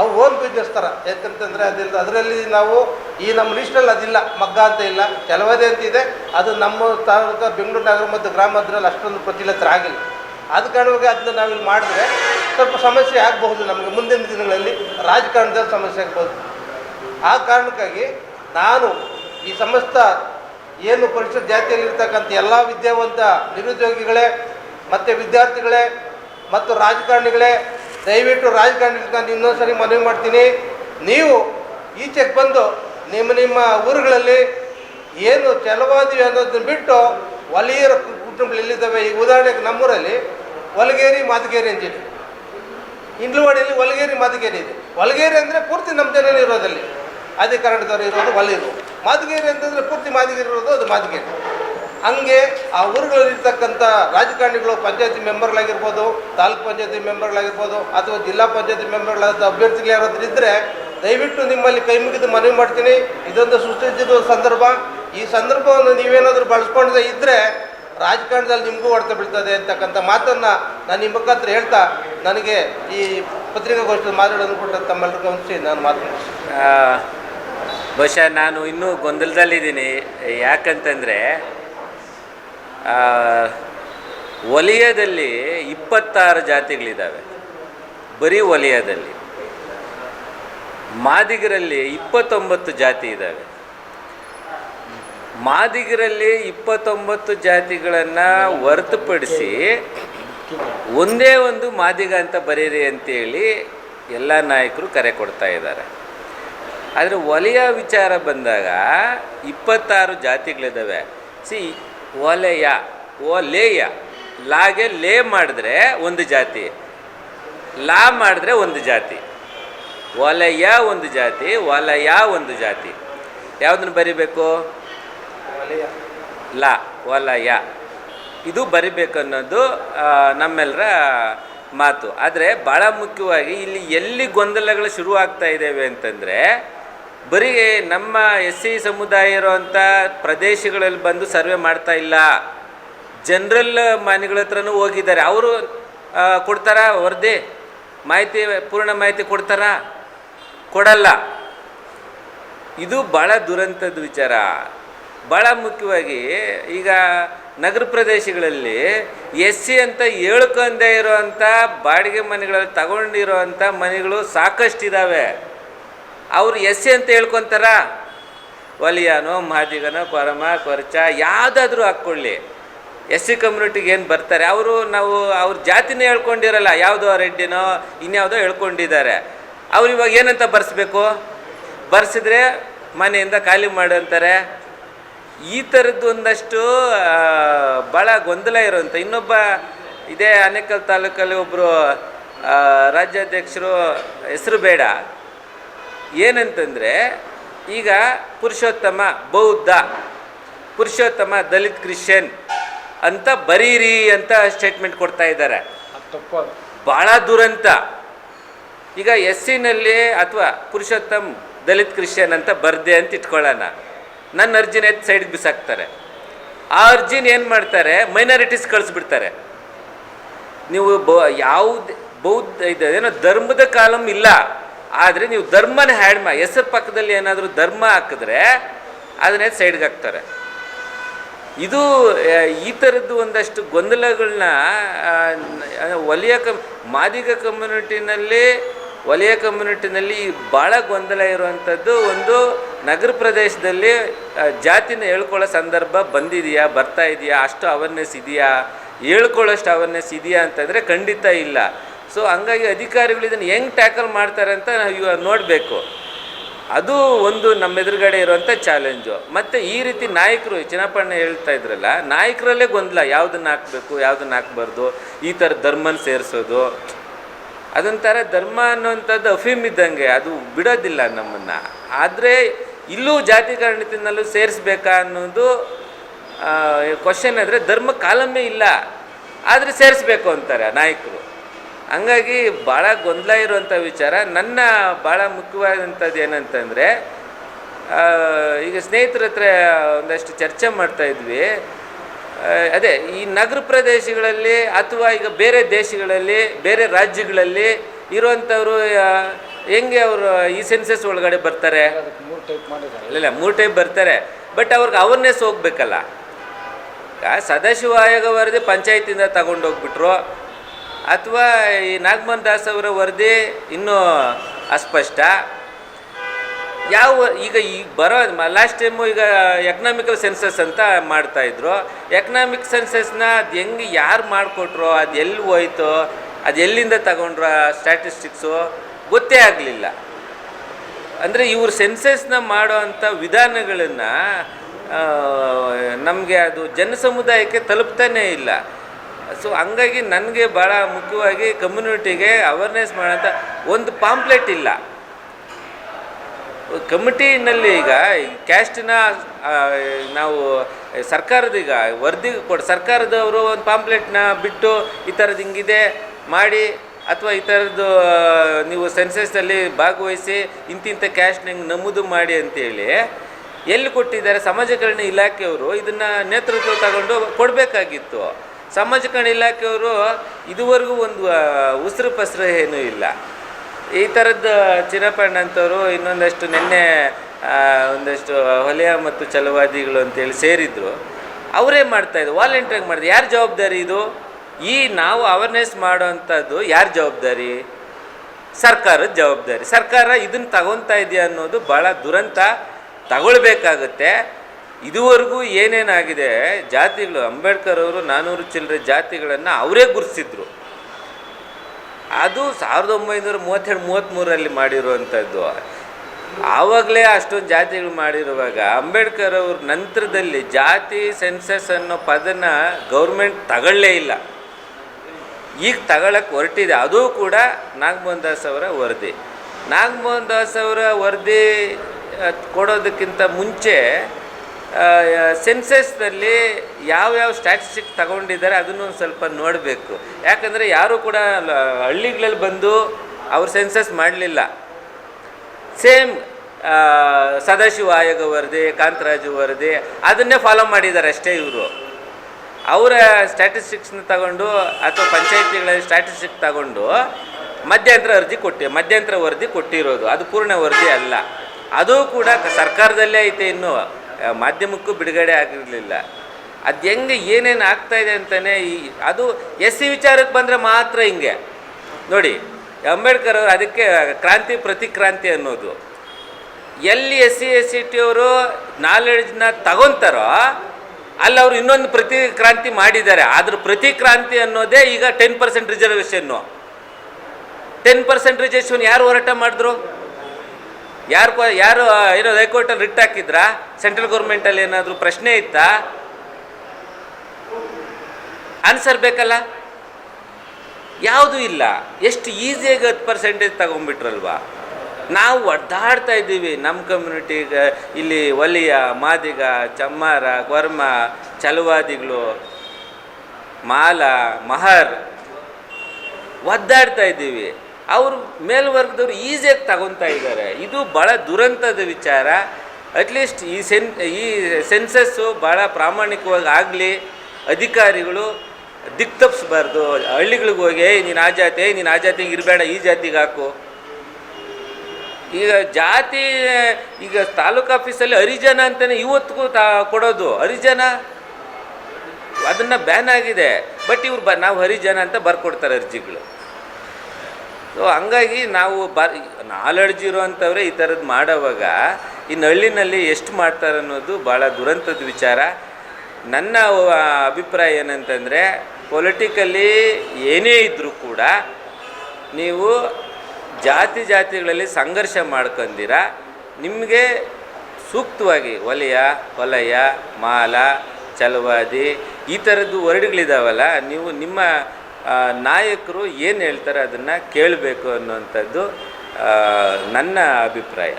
ಅವು ಓನ್ ಬಿಸ್ನೆಸ್ ಥರ ಯಾಕಂತಂದರೆ ಅದಿಲ್ಲ ಅದರಲ್ಲಿ ನಾವು ಈ ನಮ್ಮ ಲಿಸ್ಟಲ್ಲಿ ಅದಿಲ್ಲ, ಮಗ್ಗ ಅಂತ ಇಲ್ಲ ಚಲವಾದಿ ಅಂತ ಇದೆ. ಅದು ನಮ್ಮ ತಾಲೂಕು ಬೆಂಗಳೂರು ನಗರ ಮತ್ತು ಗ್ರಾಮಾಂತರಲ್ಲಿ ಅಷ್ಟೊಂದು ಪ್ರತಿಲತ್ರ ಆಗಿಲ್ಲ. ಆದ ಕಾರಣವಾಗಿ ಅದನ್ನ ನಾವಿಲ್ಲಿ ಮಾಡಿದ್ರೆ ಸ್ವಲ್ಪ ಸಮಸ್ಯೆ ಆಗಬಹುದು ನಮಗೆ ಮುಂದಿನ ದಿನಗಳಲ್ಲಿ ರಾಜಕಾರಣದಲ್ಲಿ ಸಮಸ್ಯೆ ಆಗ್ಬೋದು ಆ ಕಾರಣಕ್ಕಾಗಿ ನಾನು ಈ ಸಮಸ್ತ ಏನು ಪರಿಷತ್ ಜಾತಿಯಲ್ಲಿರ್ತಕ್ಕಂಥ ಎಲ್ಲ ವಿದ್ಯಾವಂತ ನಿರುದ್ಯೋಗಿಗಳೇ, ಮತ್ತು ವಿದ್ಯಾರ್ಥಿಗಳೇ, ಮತ್ತು ರಾಜಕಾರಣಿಗಳೇ, ದಯವಿಟ್ಟು ರಾಜಕಾರಣಿಗಳಿಗೆ ನಾನು ಇನ್ನೊಂದು ಸರಿ ಮನವಿ ಮಾಡ್ತೀನಿ. ನೀವು ಈಚೆಗೆ ಬಂದು ನಿಮ್ಮ ನಿಮ್ಮ ಊರುಗಳಲ್ಲಿ ಏನು ಚಲವಾದಿ ಅನ್ನೋದನ್ನ ಬಿಟ್ಟು ಒಲಿಯರ ಕುಟುಂಬಗಳು ಎಲ್ಲಿದ್ದಾವೆ ಈಗ ಉದಾಹರಣೆಗೆ ನಮ್ಮೂರಲ್ಲಿ ಒಲಗೇರಿ ಮಾದಗೇರಿ ಅಂತಿದೆ ಇಂಡ್ಲವಾಡಿಯಲ್ಲಿ ಹೊಲಗೇರಿ ಮಧುಗೇರಿ ಇದೆ. ಹೊಲಗೇರಿ ಅಂದರೆ ಪೂರ್ತಿ ನಮ್ಮ ಜನ ಇರೋದಲ್ಲಿ. ಅಧಿಕಾರಣದವರು ಇರೋದು ಹೊಲಿರು ಮಾದಗೇರಿ ಅಂತಂದರೆ ಪೂರ್ತಿ ಮಾದಿಗೇರಿ ಇರೋದು ಅದು ಮಾದಗೇರಿ. ಹಂಗೆ ಆ ಊರುಗಳಲ್ಲಿರ್ತಕ್ಕಂಥ ರಾಜಕಾರಣಿಗಳು, ಪಂಚಾಯತಿ ಮೆಂಬರ್ಗಳಾಗಿರ್ಬೋದು, ತಾಲೂಕ್ ಪಂಚಾಯತಿ ಮೆಂಬರ್ಗಳಾಗಿರ್ಬೋದು ಅಥವಾ ಜಿಲ್ಲಾ ಪಂಚಾಯತಿ ಮೆಂಬರ್ಗಳಾದ ಅಭ್ಯರ್ಥಿಗಳು ಯಾರಾದ್ರೂ ಇದ್ದರೆ ದಯವಿಟ್ಟು ನಿಮ್ಮಲ್ಲಿ ಕೈ ಮುಗಿದು ಮನವಿ ಮಾಡ್ತೀನಿ. ಇದೊಂದು ಸೃಷ್ಟಿಸಿದ ಸಂದರ್ಭ. ಈ ಸಂದರ್ಭವನ್ನು ನೀವೇನಾದರೂ ಬಳಸ್ಕೊಂಡೇ ಇದ್ದರೆ ರಾಜಕಾರಣದಲ್ಲಿ ನಿಮಗೂ ಹೊಡೆತ ಬಿಡ್ತದೆ ಅಂತಕ್ಕಂಥ ಮಾತನ್ನು ನಾನು ನಿಮ್ಮ ಮುಖಾಂತರ ಹೇಳ್ತಾ ನನಗೆ ಈ ಪತ್ರಿಕಾಗೋಷ್ಠಿಯಲ್ಲಿ ಮಾತಾಡೋದು ಕೂಡ ತಮ್ಮೆಲ್ಲರಿಗೂ ಗಮನಿಸಿ ನಾನು ಮಾತು ಆ, ಬಹುಶಃ ನಾನು ಇನ್ನೂ ಗೊಂದಲದಲ್ಲಿದ್ದೀನಿ. ಯಾಕಂತಂದರೆ ವಲಯದಲ್ಲಿ ಇಪ್ಪತ್ತಾರು ಜಾತಿಗಳಿದ್ದಾವೆ. ಬರೀ ವಲಯದಲ್ಲಿ. ಮಾದಿಗರಲ್ಲಿ ಇಪ್ಪತ್ತೊಂಬತ್ತು ಜಾತಿ ಇದ್ದಾವೆ. ಮಾದಿಗರಲ್ಲಿ ಇಪ್ಪತ್ತೊಂಬತ್ತು ಜಾತಿಗಳನ್ನು ಹೊರತುಪಡಿಸಿ ಒಂದೇ ಒಂದು ಮಾದಿಗ ಅಂತ ಬರೀರಿ ಅಂತೇಳಿ ಎಲ್ಲ ನಾಯಕರು ಕರೆ ಕೊಡ್ತಾ ಇದ್ದಾರೆ. ಆದರೆ ಒಲೆಯ ವಿಚಾರ ಬಂದಾಗ ಇಪ್ಪತ್ತಾರು ಜಾತಿಗಳಿದ್ದಾವೆ ಸಿ ಒಲೆಯ ಓ ಲೇಯ ಲಾಗೆ ಲೇ ಮಾಡಿದ್ರೆ ಒಂದು ಜಾತಿ ಲಾ ಮಾಡಿದ್ರೆ ಒಂದು ಜಾತಿ ಒಲೆಯ ಒಂದು ಜಾತಿ ಒಲೆಯ ಒಂದು ಜಾತಿ. ಯಾವುದನ್ನು ಬರಿಬೇಕು? ಲ ವಲಯ ಇದು ಬರಿಬೇಕು ಅನ್ನೋದು ನಮ್ಮೆಲ್ಲರ ಮಾತು. ಆದರೆ ಭಾಳ ಮುಖ್ಯವಾಗಿ ಇಲ್ಲಿ ಎಲ್ಲಿ ಗೊಂದಲಗಳು ಶುರುವಾಗ್ತಾ ಇದ್ದಾವೆ ಅಂತಂದರೆ, ಬರೀ ನಮ್ಮ ಎಸ್ ಸಿ ಸಮುದಾಯ ಇರುವಂಥ ಪ್ರದೇಶಗಳಲ್ಲಿ ಬಂದು ಸರ್ವೆ ಮಾಡ್ತಾ ಇಲ್ಲ. ಜನರಲ್ ಮಾನ್ಯಗಳ ಹತ್ರನೂ ಹೋಗಿದ್ದಾರೆ. ಅವರು ಕೊಡ್ತಾರ ವರದಿ? ಮಾಹಿತಿ, ಪೂರ್ಣ ಮಾಹಿತಿ ಕೊಡ್ತಾರಾ? ಕೊಡಲ್ಲ. ಇದು ಭಾಳ ದುರಂತದ ವಿಚಾರ. ಭಾಳ ಮುಖ್ಯವಾಗಿ ಈಗ ನಗರ ಪ್ರದೇಶಗಳಲ್ಲಿ ಎಸ್ ಸಿ ಅಂತ ಹೇಳ್ಕೊಂಡೇ ಇರೋವಂಥ ಬಾಡಿಗೆ ಮನೆಗಳಲ್ಲಿ ತಗೊಂಡಿರೋವಂಥ ಮನೆಗಳು ಸಾಕಷ್ಟಿದ್ದಾವೆ ಅವರು ಎಸ್ ಸಿ ಅಂತ ಹೇಳ್ಕೊತಾರ? ವಲಿಯಾನೋ, ಮಾದಿಗನೋ, ಕೊರಮ, ಕೊರಚ ಯಾವುದಾದ್ರೂ ಹಾಕ್ಕೊಳ್ಳಿ. ಎಸ್ ಸಿ ಕಮ್ಯುನಿಟಿಗೆ ಏನು ಬರ್ತಾರೆ? ಅವರು ನಾವು ಅವ್ರ ಜಾತಿನೇ ಹೇಳ್ಕೊಂಡಿರಲ್ಲ, ಯಾವುದೋ ರೆಡ್ಡಿನೋ, ಇನ್ಯಾವುದೋ ಹೇಳ್ಕೊಂಡಿದ್ದಾರೆ. ಅವ್ರು ಇವಾಗ ಏನಂತ ಬರೆಸ್ಬೇಕು? ಬರ್ಸಿದ್ರೆ ಮನೆಯಿಂದ ಖಾಲಿ ಮಾಡು ಅಂತಾರೆ ಈ ಥರದ್ದು ಒಂದಷ್ಟು ಭಾಳ ಗೊಂದಲ ಇರುವಂಥ ಇನ್ನೊಬ್ಬ ಇದೇ ಅನೇಕಲ್ ತಾಲೂಕಲ್ಲಿ ಒಬ್ಬರು ರಾಜ್ಯಾಧ್ಯಕ್ಷರು ಹೆಸರು ಬೇಡ. ಏನಂತಂದರೆ ಈಗ ಪುರುಷೋತ್ತಮ ಬೌದ್ಧ ಪುರುಷೋತ್ತಮ ದಲಿತ್ ಕ್ರಿಶ್ಚಿಯನ್ ಅಂತ ಬರೀರಿ ಅಂತ ಸ್ಟೇಟ್ಮೆಂಟ್ ಕೊಡ್ತಾ ಇದ್ದಾರೆ. ಭಾಳ ದುರಂತ. ಈಗ ಎಸ್ ಸಿನಲ್ಲಿ ಅಥವಾ ಪುರುಷೋತ್ತಮ್ ದಲಿತ್ ಕ್ರಿಶ್ಚಿಯನ್ ಅಂತ ಬರ್ದೆ ಅಂತ ಇಟ್ಕೊಳ್ಳೋಣ. ನನ್ನ ಅರ್ಜಿನ ಎತ್ತ ಸೈಡ್ಗೆ ಬಿಸಾಕ್ತಾರೆ. ಆ ಅರ್ಜಿನ ಏನು ಮಾಡ್ತಾರೆ? ಮೈನಾರಿಟೀಸ್ ಕಳಿಸ್ಬಿಡ್ತಾರೆ. ನೀವು ಬ, ಯಾವುದೇ, ಬೌದ್ಧ ಇದು ಏನೋ ಧರ್ಮದ ಕಾಲಮ್ ಇಲ್ಲ. ಆದರೆ ನೀವು ಧರ್ಮನ ಹ್ಯಾಡ್ ಮಾ, ಹೆಸರು ಪಕ್ಕದಲ್ಲಿ ಏನಾದರೂ ಧರ್ಮ ಹಾಕಿದ್ರೆ ಅದನ್ನೇ ಸೈಡ್ಗೆ ಹಾಕ್ತಾರೆ. ಇದು ಈ ಥರದ್ದು ಒಂದಷ್ಟು ಗೊಂದಲಗಳನ್ನ ವಲಯ ಕಮ್ ಮಾದಿಗ ಕಮ್ಯುನಿಟಿನಲ್ಲಿ ವಲಯ ಕಮ್ಯುನಿಟಿನಲ್ಲಿ ಭಾಳ ಗೊಂದಲ ಇರುವಂಥದ್ದು ಒಂದು ನಗರ ಪ್ರದೇಶದಲ್ಲಿ ಜಾತಿನ ಹೇಳ್ಕೊಳ್ಳೋ ಸಂದರ್ಭ ಬಂದಿದೆಯಾ, ಬರ್ತಾ ಇದೆಯಾ, ಅಷ್ಟು ಅವೇರ್ನೆಸ್ ಇದೆಯಾ, ಹೇಳ್ಕೊಳ್ಳೋಷ್ಟು ಅವೇರ್ನೆಸ್ ಇದೆಯಾ ಅಂತಂದರೆ ಖಂಡಿತ ಇಲ್ಲ. ಸೊ ಹಂಗಾಗಿ ಅಧಿಕಾರಿಗಳು ಇದನ್ನು ಹೆಂಗೆ ಟ್ಯಾಕಲ್ ಮಾಡ್ತಾರೆ ಅಂತ ನಾವು ಇವಾಗ ನೋಡಬೇಕು. ಅದು ಒಂದು ನಮ್ಮ ಎದುರುಗಡೆ ಇರುವಂಥ ಚಾಲೆಂಜು ಮತ್ತು ಈ ರೀತಿ ನಾಯಕರು, ಚಿನ್ನಪ್ಪಣ್ಣ ಹೇಳ್ತಾ ಇದ್ರಲ್ಲ, ನಾಯಕರಲ್ಲೇ ಗೊಂದಲ, ಯಾವುದನ್ನು ಹಾಕಬೇಕು, ಯಾವುದನ್ನು ಹಾಕ್ಬಾರ್ದು, ಈ ಥರ ಧರ್ಮನ ಸೇರಿಸೋದು ಅದೊಂಥರ ಧರ್ಮ ಅನ್ನುವಂಥದ್ದು ಅಫೀಮ್ ಇದ್ದಂಗೆ ಅದು ಬಿಡೋದಿಲ್ಲ ನಮ್ಮನ್ನು. ಆದರೆ ಇಲ್ಲೂ ಜಾತಿ ಕಾರಣದಿಂದಲೂ ಸೇರಿಸ್ಬೇಕಾ ಅನ್ನೋದು ಕ್ವಶನ್ ಆದರೆ ಧರ್ಮ ಕಾಲಮೇ ಇಲ್ಲ. ಆದರೆ ಸೇರಿಸ್ಬೇಕು ಅಂತಾರೆ ನಾಯಕರು. ಹಂಗಾಗಿ ಭಾಳ ಗೊಂದಲ ಇರುವಂಥ ವಿಚಾರ. ನನ್ನ ಭಾಳ ಮುಖ್ಯವಾದಂಥದ್ದು ಏನಂತಂದರೆ ಈಗ ಸ್ನೇಹಿತರ ಹತ್ರ ಒಂದಷ್ಟು ಚರ್ಚೆ ಮಾಡ್ತಾ ಇದ್ವಿ. ಆ, ಅದೇ, ಈ ನಗರ ಪ್ರದೇಶಗಳಲ್ಲಿ ಅಥವಾ ಈಗ ಬೇರೆ ದೇಶಗಳಲ್ಲಿ, ಬೇರೆ ರಾಜ್ಯಗಳಲ್ಲಿ ಇರುವಂಥವ್ರು ಹೆಂಗೆ ಅವರು ಈ ಸೆನ್ಸಸ್ ಒಳಗಡೆ ಬರ್ತಾರೆ? ಇಲ್ಲ ಮೂರು ಟೈಪ್ ಬರ್ತಾರೆ. ಬಟ್ ಅವ್ರಿಗೆ ಅವೇರ್ನೆಸ್ ಹೋಗ್ಬೇಕಲ್ಲ ಸದಾಶಿವ ಆಯೋಗ ವರದಿ ಪಂಚಾಯತಿಂದ ತಗೊಂಡೋಗ್ಬಿಟ್ರು. ಅಥವಾ ಈ ನಾಗಮನ್ ದಾಸ್ ಅವರ ವರದಿ ಇನ್ನೂ ಅಸ್ಪಷ್ಟ. ಯಾವ, ಈಗ ಈ ಬರೋ ಲಾಸ್ಟ್ ಟೈಮು ಈಗ ಎಕನಾಮಿಕಲ್ ಸೆನ್ಸಸ್ ಅಂತ ಮಾಡ್ತಾಯಿದ್ರು ಎಕನಾಮಿಕ್ ಸೆನ್ಸಸ್ನ ಅದು ಹೆಂಗೆ ಯಾರು ಮಾಡಿಕೊಟ್ರು, ಅದು ಎಲ್ಲಿ ಹೋಯ್ತು, ಅದು ಎಲ್ಲಿಂದ ತಗೊಂಡ್ರು ಸ್ಟ್ಯಾಟಿಸ್ಟಿಕ್ಸು ಗೊತ್ತೇ ಆಗಲಿಲ್ಲ. ಅಂದರೆ ಇವ್ರು ಸೆನ್ಸಸ್ನ ಮಾಡೋ ಅಂಥ ವಿಧಾನಗಳನ್ನು ನಮಗೆ ಅದು ಜನ ಸಮುದಾಯಕ್ಕೆ ತಲುಪ್ತಾನೇ ಇಲ್ಲ. ಸೊ ಹಂಗಾಗಿ ನನಗೆ ಭಾಳ ಮುಖ್ಯವಾಗಿ ಕಮ್ಯುನಿಟಿಗೆ ಅವೇರ್ನೆಸ್ ಮಾಡೋಂಥ ಒಂದು ಪಾಂಪ್ಲೆಟ್ ಇಲ್ಲ. ಕಮಿಟಿನಲ್ಲಿ ಈಗ ಕ್ಯಾಸ್ಟಿನ ನಾವು ಸರ್ಕಾರದ ಈಗ ವರದಿ ಕೊಡು, ಸರ್ಕಾರದವರು ಒಂದು ಪಾಂಪ್ಲೆಟ್ನ ಬಿಟ್ಟು ಈ ಥರದ್ದು ಹಿಂಗಿದೆ ಮಾಡಿ ಅಥವಾ ಈ ಥರದ್ದು ನೀವು ಸೆನ್ಸಸ್ನಲ್ಲಿ ಭಾಗವಹಿಸಿ ಇಂತಿಂಥ ಕ್ಯಾಸ್ಟ್ನ ಹಿಂಗೆ ನಮೂದು ಮಾಡಿ ಅಂತೇಳಿ ಎಲ್ಲಿ ಕೊಟ್ಟಿದ್ದಾರೆ ಸಮಾಜ ಕಲ್ಯಾಣ ಇಲಾಖೆಯವರು ಇದನ್ನು ನೇತೃತ್ವ ತಗೊಂಡು ಕೊಡಬೇಕಾಗಿತ್ತು. ಸಮಾಜ ಕಲ್ಯಾಣ ಇಲಾಖೆಯವರು ಇದುವರೆಗೂ ಒಂದು ಉಸಿರು ಪಸರು ಏನೂ ಇಲ್ಲ. ಈ ಥರದ್ದು ಚಿರಪಣ್ಣ ಅಂತವರು ಇನ್ನೊಂದಷ್ಟು ನಿನ್ನೆ ಒಂದಷ್ಟು ಹೊಲೆಯ ಮತ್ತು ಛಲವಾದಿಗಳು ಅಂತೇಳಿ ಸೇರಿದ್ರು. ಅವರೇ ಮಾಡ್ತಾಯಿದ್ರು ವಾಲಂಟಿಯರ್ಗೆ ಮಾಡಿದ್ರು. ಯಾರು ಜವಾಬ್ದಾರಿ ಇದು? ಈ ನಾವು ಅವೇರ್ನೆಸ್ ಮಾಡೋವಂಥದ್ದು ಯಾರ ಜವಾಬ್ದಾರಿ? ಸರ್ಕಾರದ ಜವಾಬ್ದಾರಿ. ಸರ್ಕಾರ ಇದನ್ನು ತಗೊತಾ ಇದೆಯಾ ಅನ್ನೋದು ಭಾಳ ದುರಂತ. ತಗೊಳ್ಬೇಕಾಗುತ್ತೆ. ಇದುವರೆಗೂ ಏನೇನಾಗಿದೆ, ಜಾತಿಗಳು, ಅಂಬೇಡ್ಕರ್ ಅವರು ನಾನ್ನೂರು ಚಿಲ್ಲರೆ ಜಾತಿಗಳನ್ನು ಅವರೇ ಗುರುತಿಸಿದ್ರು ಅದು ಸಾವಿರದ ಒಂಬೈನೂರ ಮೂವತ್ತೆರಡು ಮೂವತ್ತ್ಮೂರಲ್ಲಿ ಮಾಡಿರುವಂಥದ್ದು. ಆವಾಗಲೇ ಅಷ್ಟೊಂದು ಜಾತಿಗಳು ಮಾಡಿರುವಾಗ ಅಂಬೇಡ್ಕರ್ ಅವ್ರ ನಂತರದಲ್ಲಿ ಜಾತಿ ಸೆನ್ಸಸ್ ಅನ್ನೋ ಪದನ ಗೌರ್ಮೆಂಟ್ ತಗೊಳ್ಳೇ ಇಲ್ಲ. ಈಗ ತಗೊಳಕ್ಕೆ ಹೊರಟಿದೆ. ಅದು ಕೂಡ ನಾಗಮೋಹನ್ ದಾಸ್ ಅವರ ವರದಿ. ನಾಗಮೋಹನ್ ದಾಸ್ ಅವರ ವರದಿ ಕೊಡೋದಕ್ಕಿಂತ ಮುಂಚೆ ಸೆನ್ಸಸ್ನಲ್ಲಿ ಯಾವ್ಯಾವ ಸ್ಟ್ಯಾಟಿಸ್ಟಿಕ್ ತಗೊಂಡಿದ್ದಾರೆ ಅದನ್ನು ಒಂದು ಸ್ವಲ್ಪ ನೋಡಬೇಕು. ಯಾಕಂದರೆ ಯಾರೂ ಕೂಡ ಹಳ್ಳಿಗಳಲ್ಲಿ ಬಂದು ಅವ್ರು ಸೆನ್ಸಸ್ ಮಾಡಲಿಲ್ಲ. ಸೇಮ್ ಸದಾಶಿವ ಆಯೋಗ ವರದಿ, ಕಾಂತರಾಜು ವರದಿ, ಅದನ್ನೇ ಫಾಲೋ ಮಾಡಿದ್ದಾರೆ ಅಷ್ಟೇ ಇವರು. ಅವರ ಸ್ಟ್ಯಾಟಿಸ್ಟಿಕ್ಸ್ನ ತಗೊಂಡು ಅಥವಾ ಪಂಚಾಯತಿಗಳ ಸ್ಟ್ಯಾಟಿಸ್ಟಿಕ್ ತಗೊಂಡು ಮಧ್ಯಂತರ ಅರ್ಜಿ ಕೊಟ್ಟಿ, ಮಧ್ಯಂತರ ವರದಿ ಕೊಟ್ಟಿರೋದು. ಅದು ಪೂರ್ಣ ವರದಿ ಅಲ್ಲ. ಅದು ಕೂಡ ಸರ್ಕಾರದಲ್ಲೇ ಐತೆ ಇನ್ನು. ಮಾಧ್ಯಮಕ್ಕೂ ಬಿಡುಗಡೆ ಆಗಿರಲಿಲ್ಲ. ಅದು ಹೆಂಗೆ ಏನೇನು ಇದೆ ಅಂತಲೇ ಈ, ಅದು ಎಸ್ ಸಿ ವಿಚಾರಕ್ಕೆ ಬಂದರೆ ಮಾತ್ರ ಹಿಂಗೆ. ನೋಡಿ, ಅಂಬೇಡ್ಕರ್ ಅವರು ಅದಕ್ಕೆ ಕ್ರಾಂತಿ ಪ್ರತಿಕ್ರಾಂತಿ ಅನ್ನೋದು. ಎಲ್ಲಿ S C S C, T ಅವರು ನಾಲೆಡ್ಜ್ನ ತಗೊತಾರೋ ಅಲ್ಲಿ ಅವರು ಇನ್ನೊಂದು ಪ್ರತಿಕ್ರಾಂತಿ ಮಾಡಿದ್ದಾರೆ. ಆದ್ರ ಪ್ರತಿಕ್ರಾಂತಿ ಅನ್ನೋದೇ ಈಗ ten percent reservation ten percent reservation ಯಾರು ಹೋರಾಟ ಮಾಡಿದ್ರು? ಯಾರು ಯಾರು ಏನೋ ಹೈಕೋರ್ಟಲ್ಲಿ ರಿಟ್ ಹಾಕಿದ್ರಾ? ಸೆಂಟ್ರಲ್ ಗೌರ್ಮೆಂಟಲ್ಲಿ ಏನಾದರೂ ಪ್ರಶ್ನೆ ಇತ್ತಾ? ಆನ್ಸರ್ ಬೇಕಲ್ಲ? ಯಾವುದೂ ಇಲ್ಲ. ಎಷ್ಟು ಈಸಿಯಾಗಿ ಹತ್ತು ಪರ್ಸೆಂಟೇಜ್ ತಗೊಂಡ್ಬಿಟ್ರಲ್ವಾ? ನಾವು ಒಡ್ಡಾಡ್ತಾ ಇದ್ದೀವಿ. ನಮ್ಮ ಕಮ್ಯುನಿಟಿಗೆ ಇಲ್ಲಿ ಒಲಿಯ, ಮಾದಿಗ, ಚಮ್ಮಾರ ಕೊರ್ಮ ಚಲುವಾದಿಗಳು, ಮಾಲ, ಮಹರ್ ಒದ್ದಾಡ್ತಾ ಇದ್ದೀವಿ. ಅವರು ಮೇಲ್ವರ್ಗದವರು ಈಸಿಯಾಗಿ ತಗೊತಾ ಇದ್ದಾರೆ. ಇದು ಭಾಳ ದುರಂತದ ವಿಚಾರ. ಅಟ್ಲೀಸ್ಟ್ ಈ ಸೆನ್ ಈ ಸೆನ್ಸಸ್ಸು ಭಾಳ ಪ್ರಾಮಾಣಿಕವಾಗಿ ಆಗಲಿ ಅಧಿಕಾರಿಗಳು ದಿಕ್ ತಪ್ಪಿಸ್ಬಾರ್ದು ಹಳ್ಳಿಗಳಿಗೆ ಹೋಗಿ "ಏಯ್, ನೀನು ಆ ಜಾತಿ ನೀನು ಆ ಜಾತಿಗೆ ಇರಬೇಡ ಈ ಜಾತಿಗೆ ಹಾಕು. ಈಗ ಜಾತಿ ಈಗ ತಾಲೂಕು ಆಫೀಸಲ್ಲಿ ಹರಿಜನ ಅಂತಲೇ ಇವತ್ತಿಗೂ ತಾ ಕೊಡೋದು. ಹರಿಜನ ಅದನ್ನು ಬ್ಯಾನ್ ಆಗಿದೆ. ಬಟ್ ಇವ್ರು ಬ ನಾವು ಹರಿಜನ ಅಂತ ಬರ್ಕೊಡ್ತಾರೆ ಅರ್ಜಿಗಳು. ಸೊ ಹಂಗಾಗಿ ನಾವು ಬರ್ ನಾಲೆಡ್ಜ್ ಇರೋವಂಥವ್ರೆ ಈ ಥರದ್ದು ಮಾಡೋವಾಗ ಈ ಹಳ್ಳಿನಲ್ಲಿ ಎಷ್ಟು ಮಾಡ್ತಾರೆ ಅನ್ನೋದು ಭಾಳ ದುರಂತದ ವಿಚಾರ. ನನ್ನ ಅಭಿಪ್ರಾಯ ಏನಂತಂದರೆ ಪೊಲಿಟಿಕಲಿ ಏನೇ ಇದ್ದರೂ ಕೂಡ ನೀವು ಜಾತಿ ಜಾತಿಗಳಲ್ಲಿ ಸಂಘರ್ಷ ಮಾಡ್ಕೊಂಡಿರ ನಿಮಗೆ ಸೂಕ್ತವಾಗಿ ವಲಯ ವಲಯ ಮಾಲ ಚಲವಾದಿ ಈ ಥರದ್ದು ವರ್ಡ್ಗಳಿದಾವಲ್ಲ, ನೀವು ನಿಮ್ಮ ನಾಯಕರು ಏನು ಹೇಳ್ತಾರೆ ಅದನ್ನು ಕೇಳಬೇಕು ಅನ್ನುವಂಥದ್ದು ನನ್ನ ಅಭಿಪ್ರಾಯ.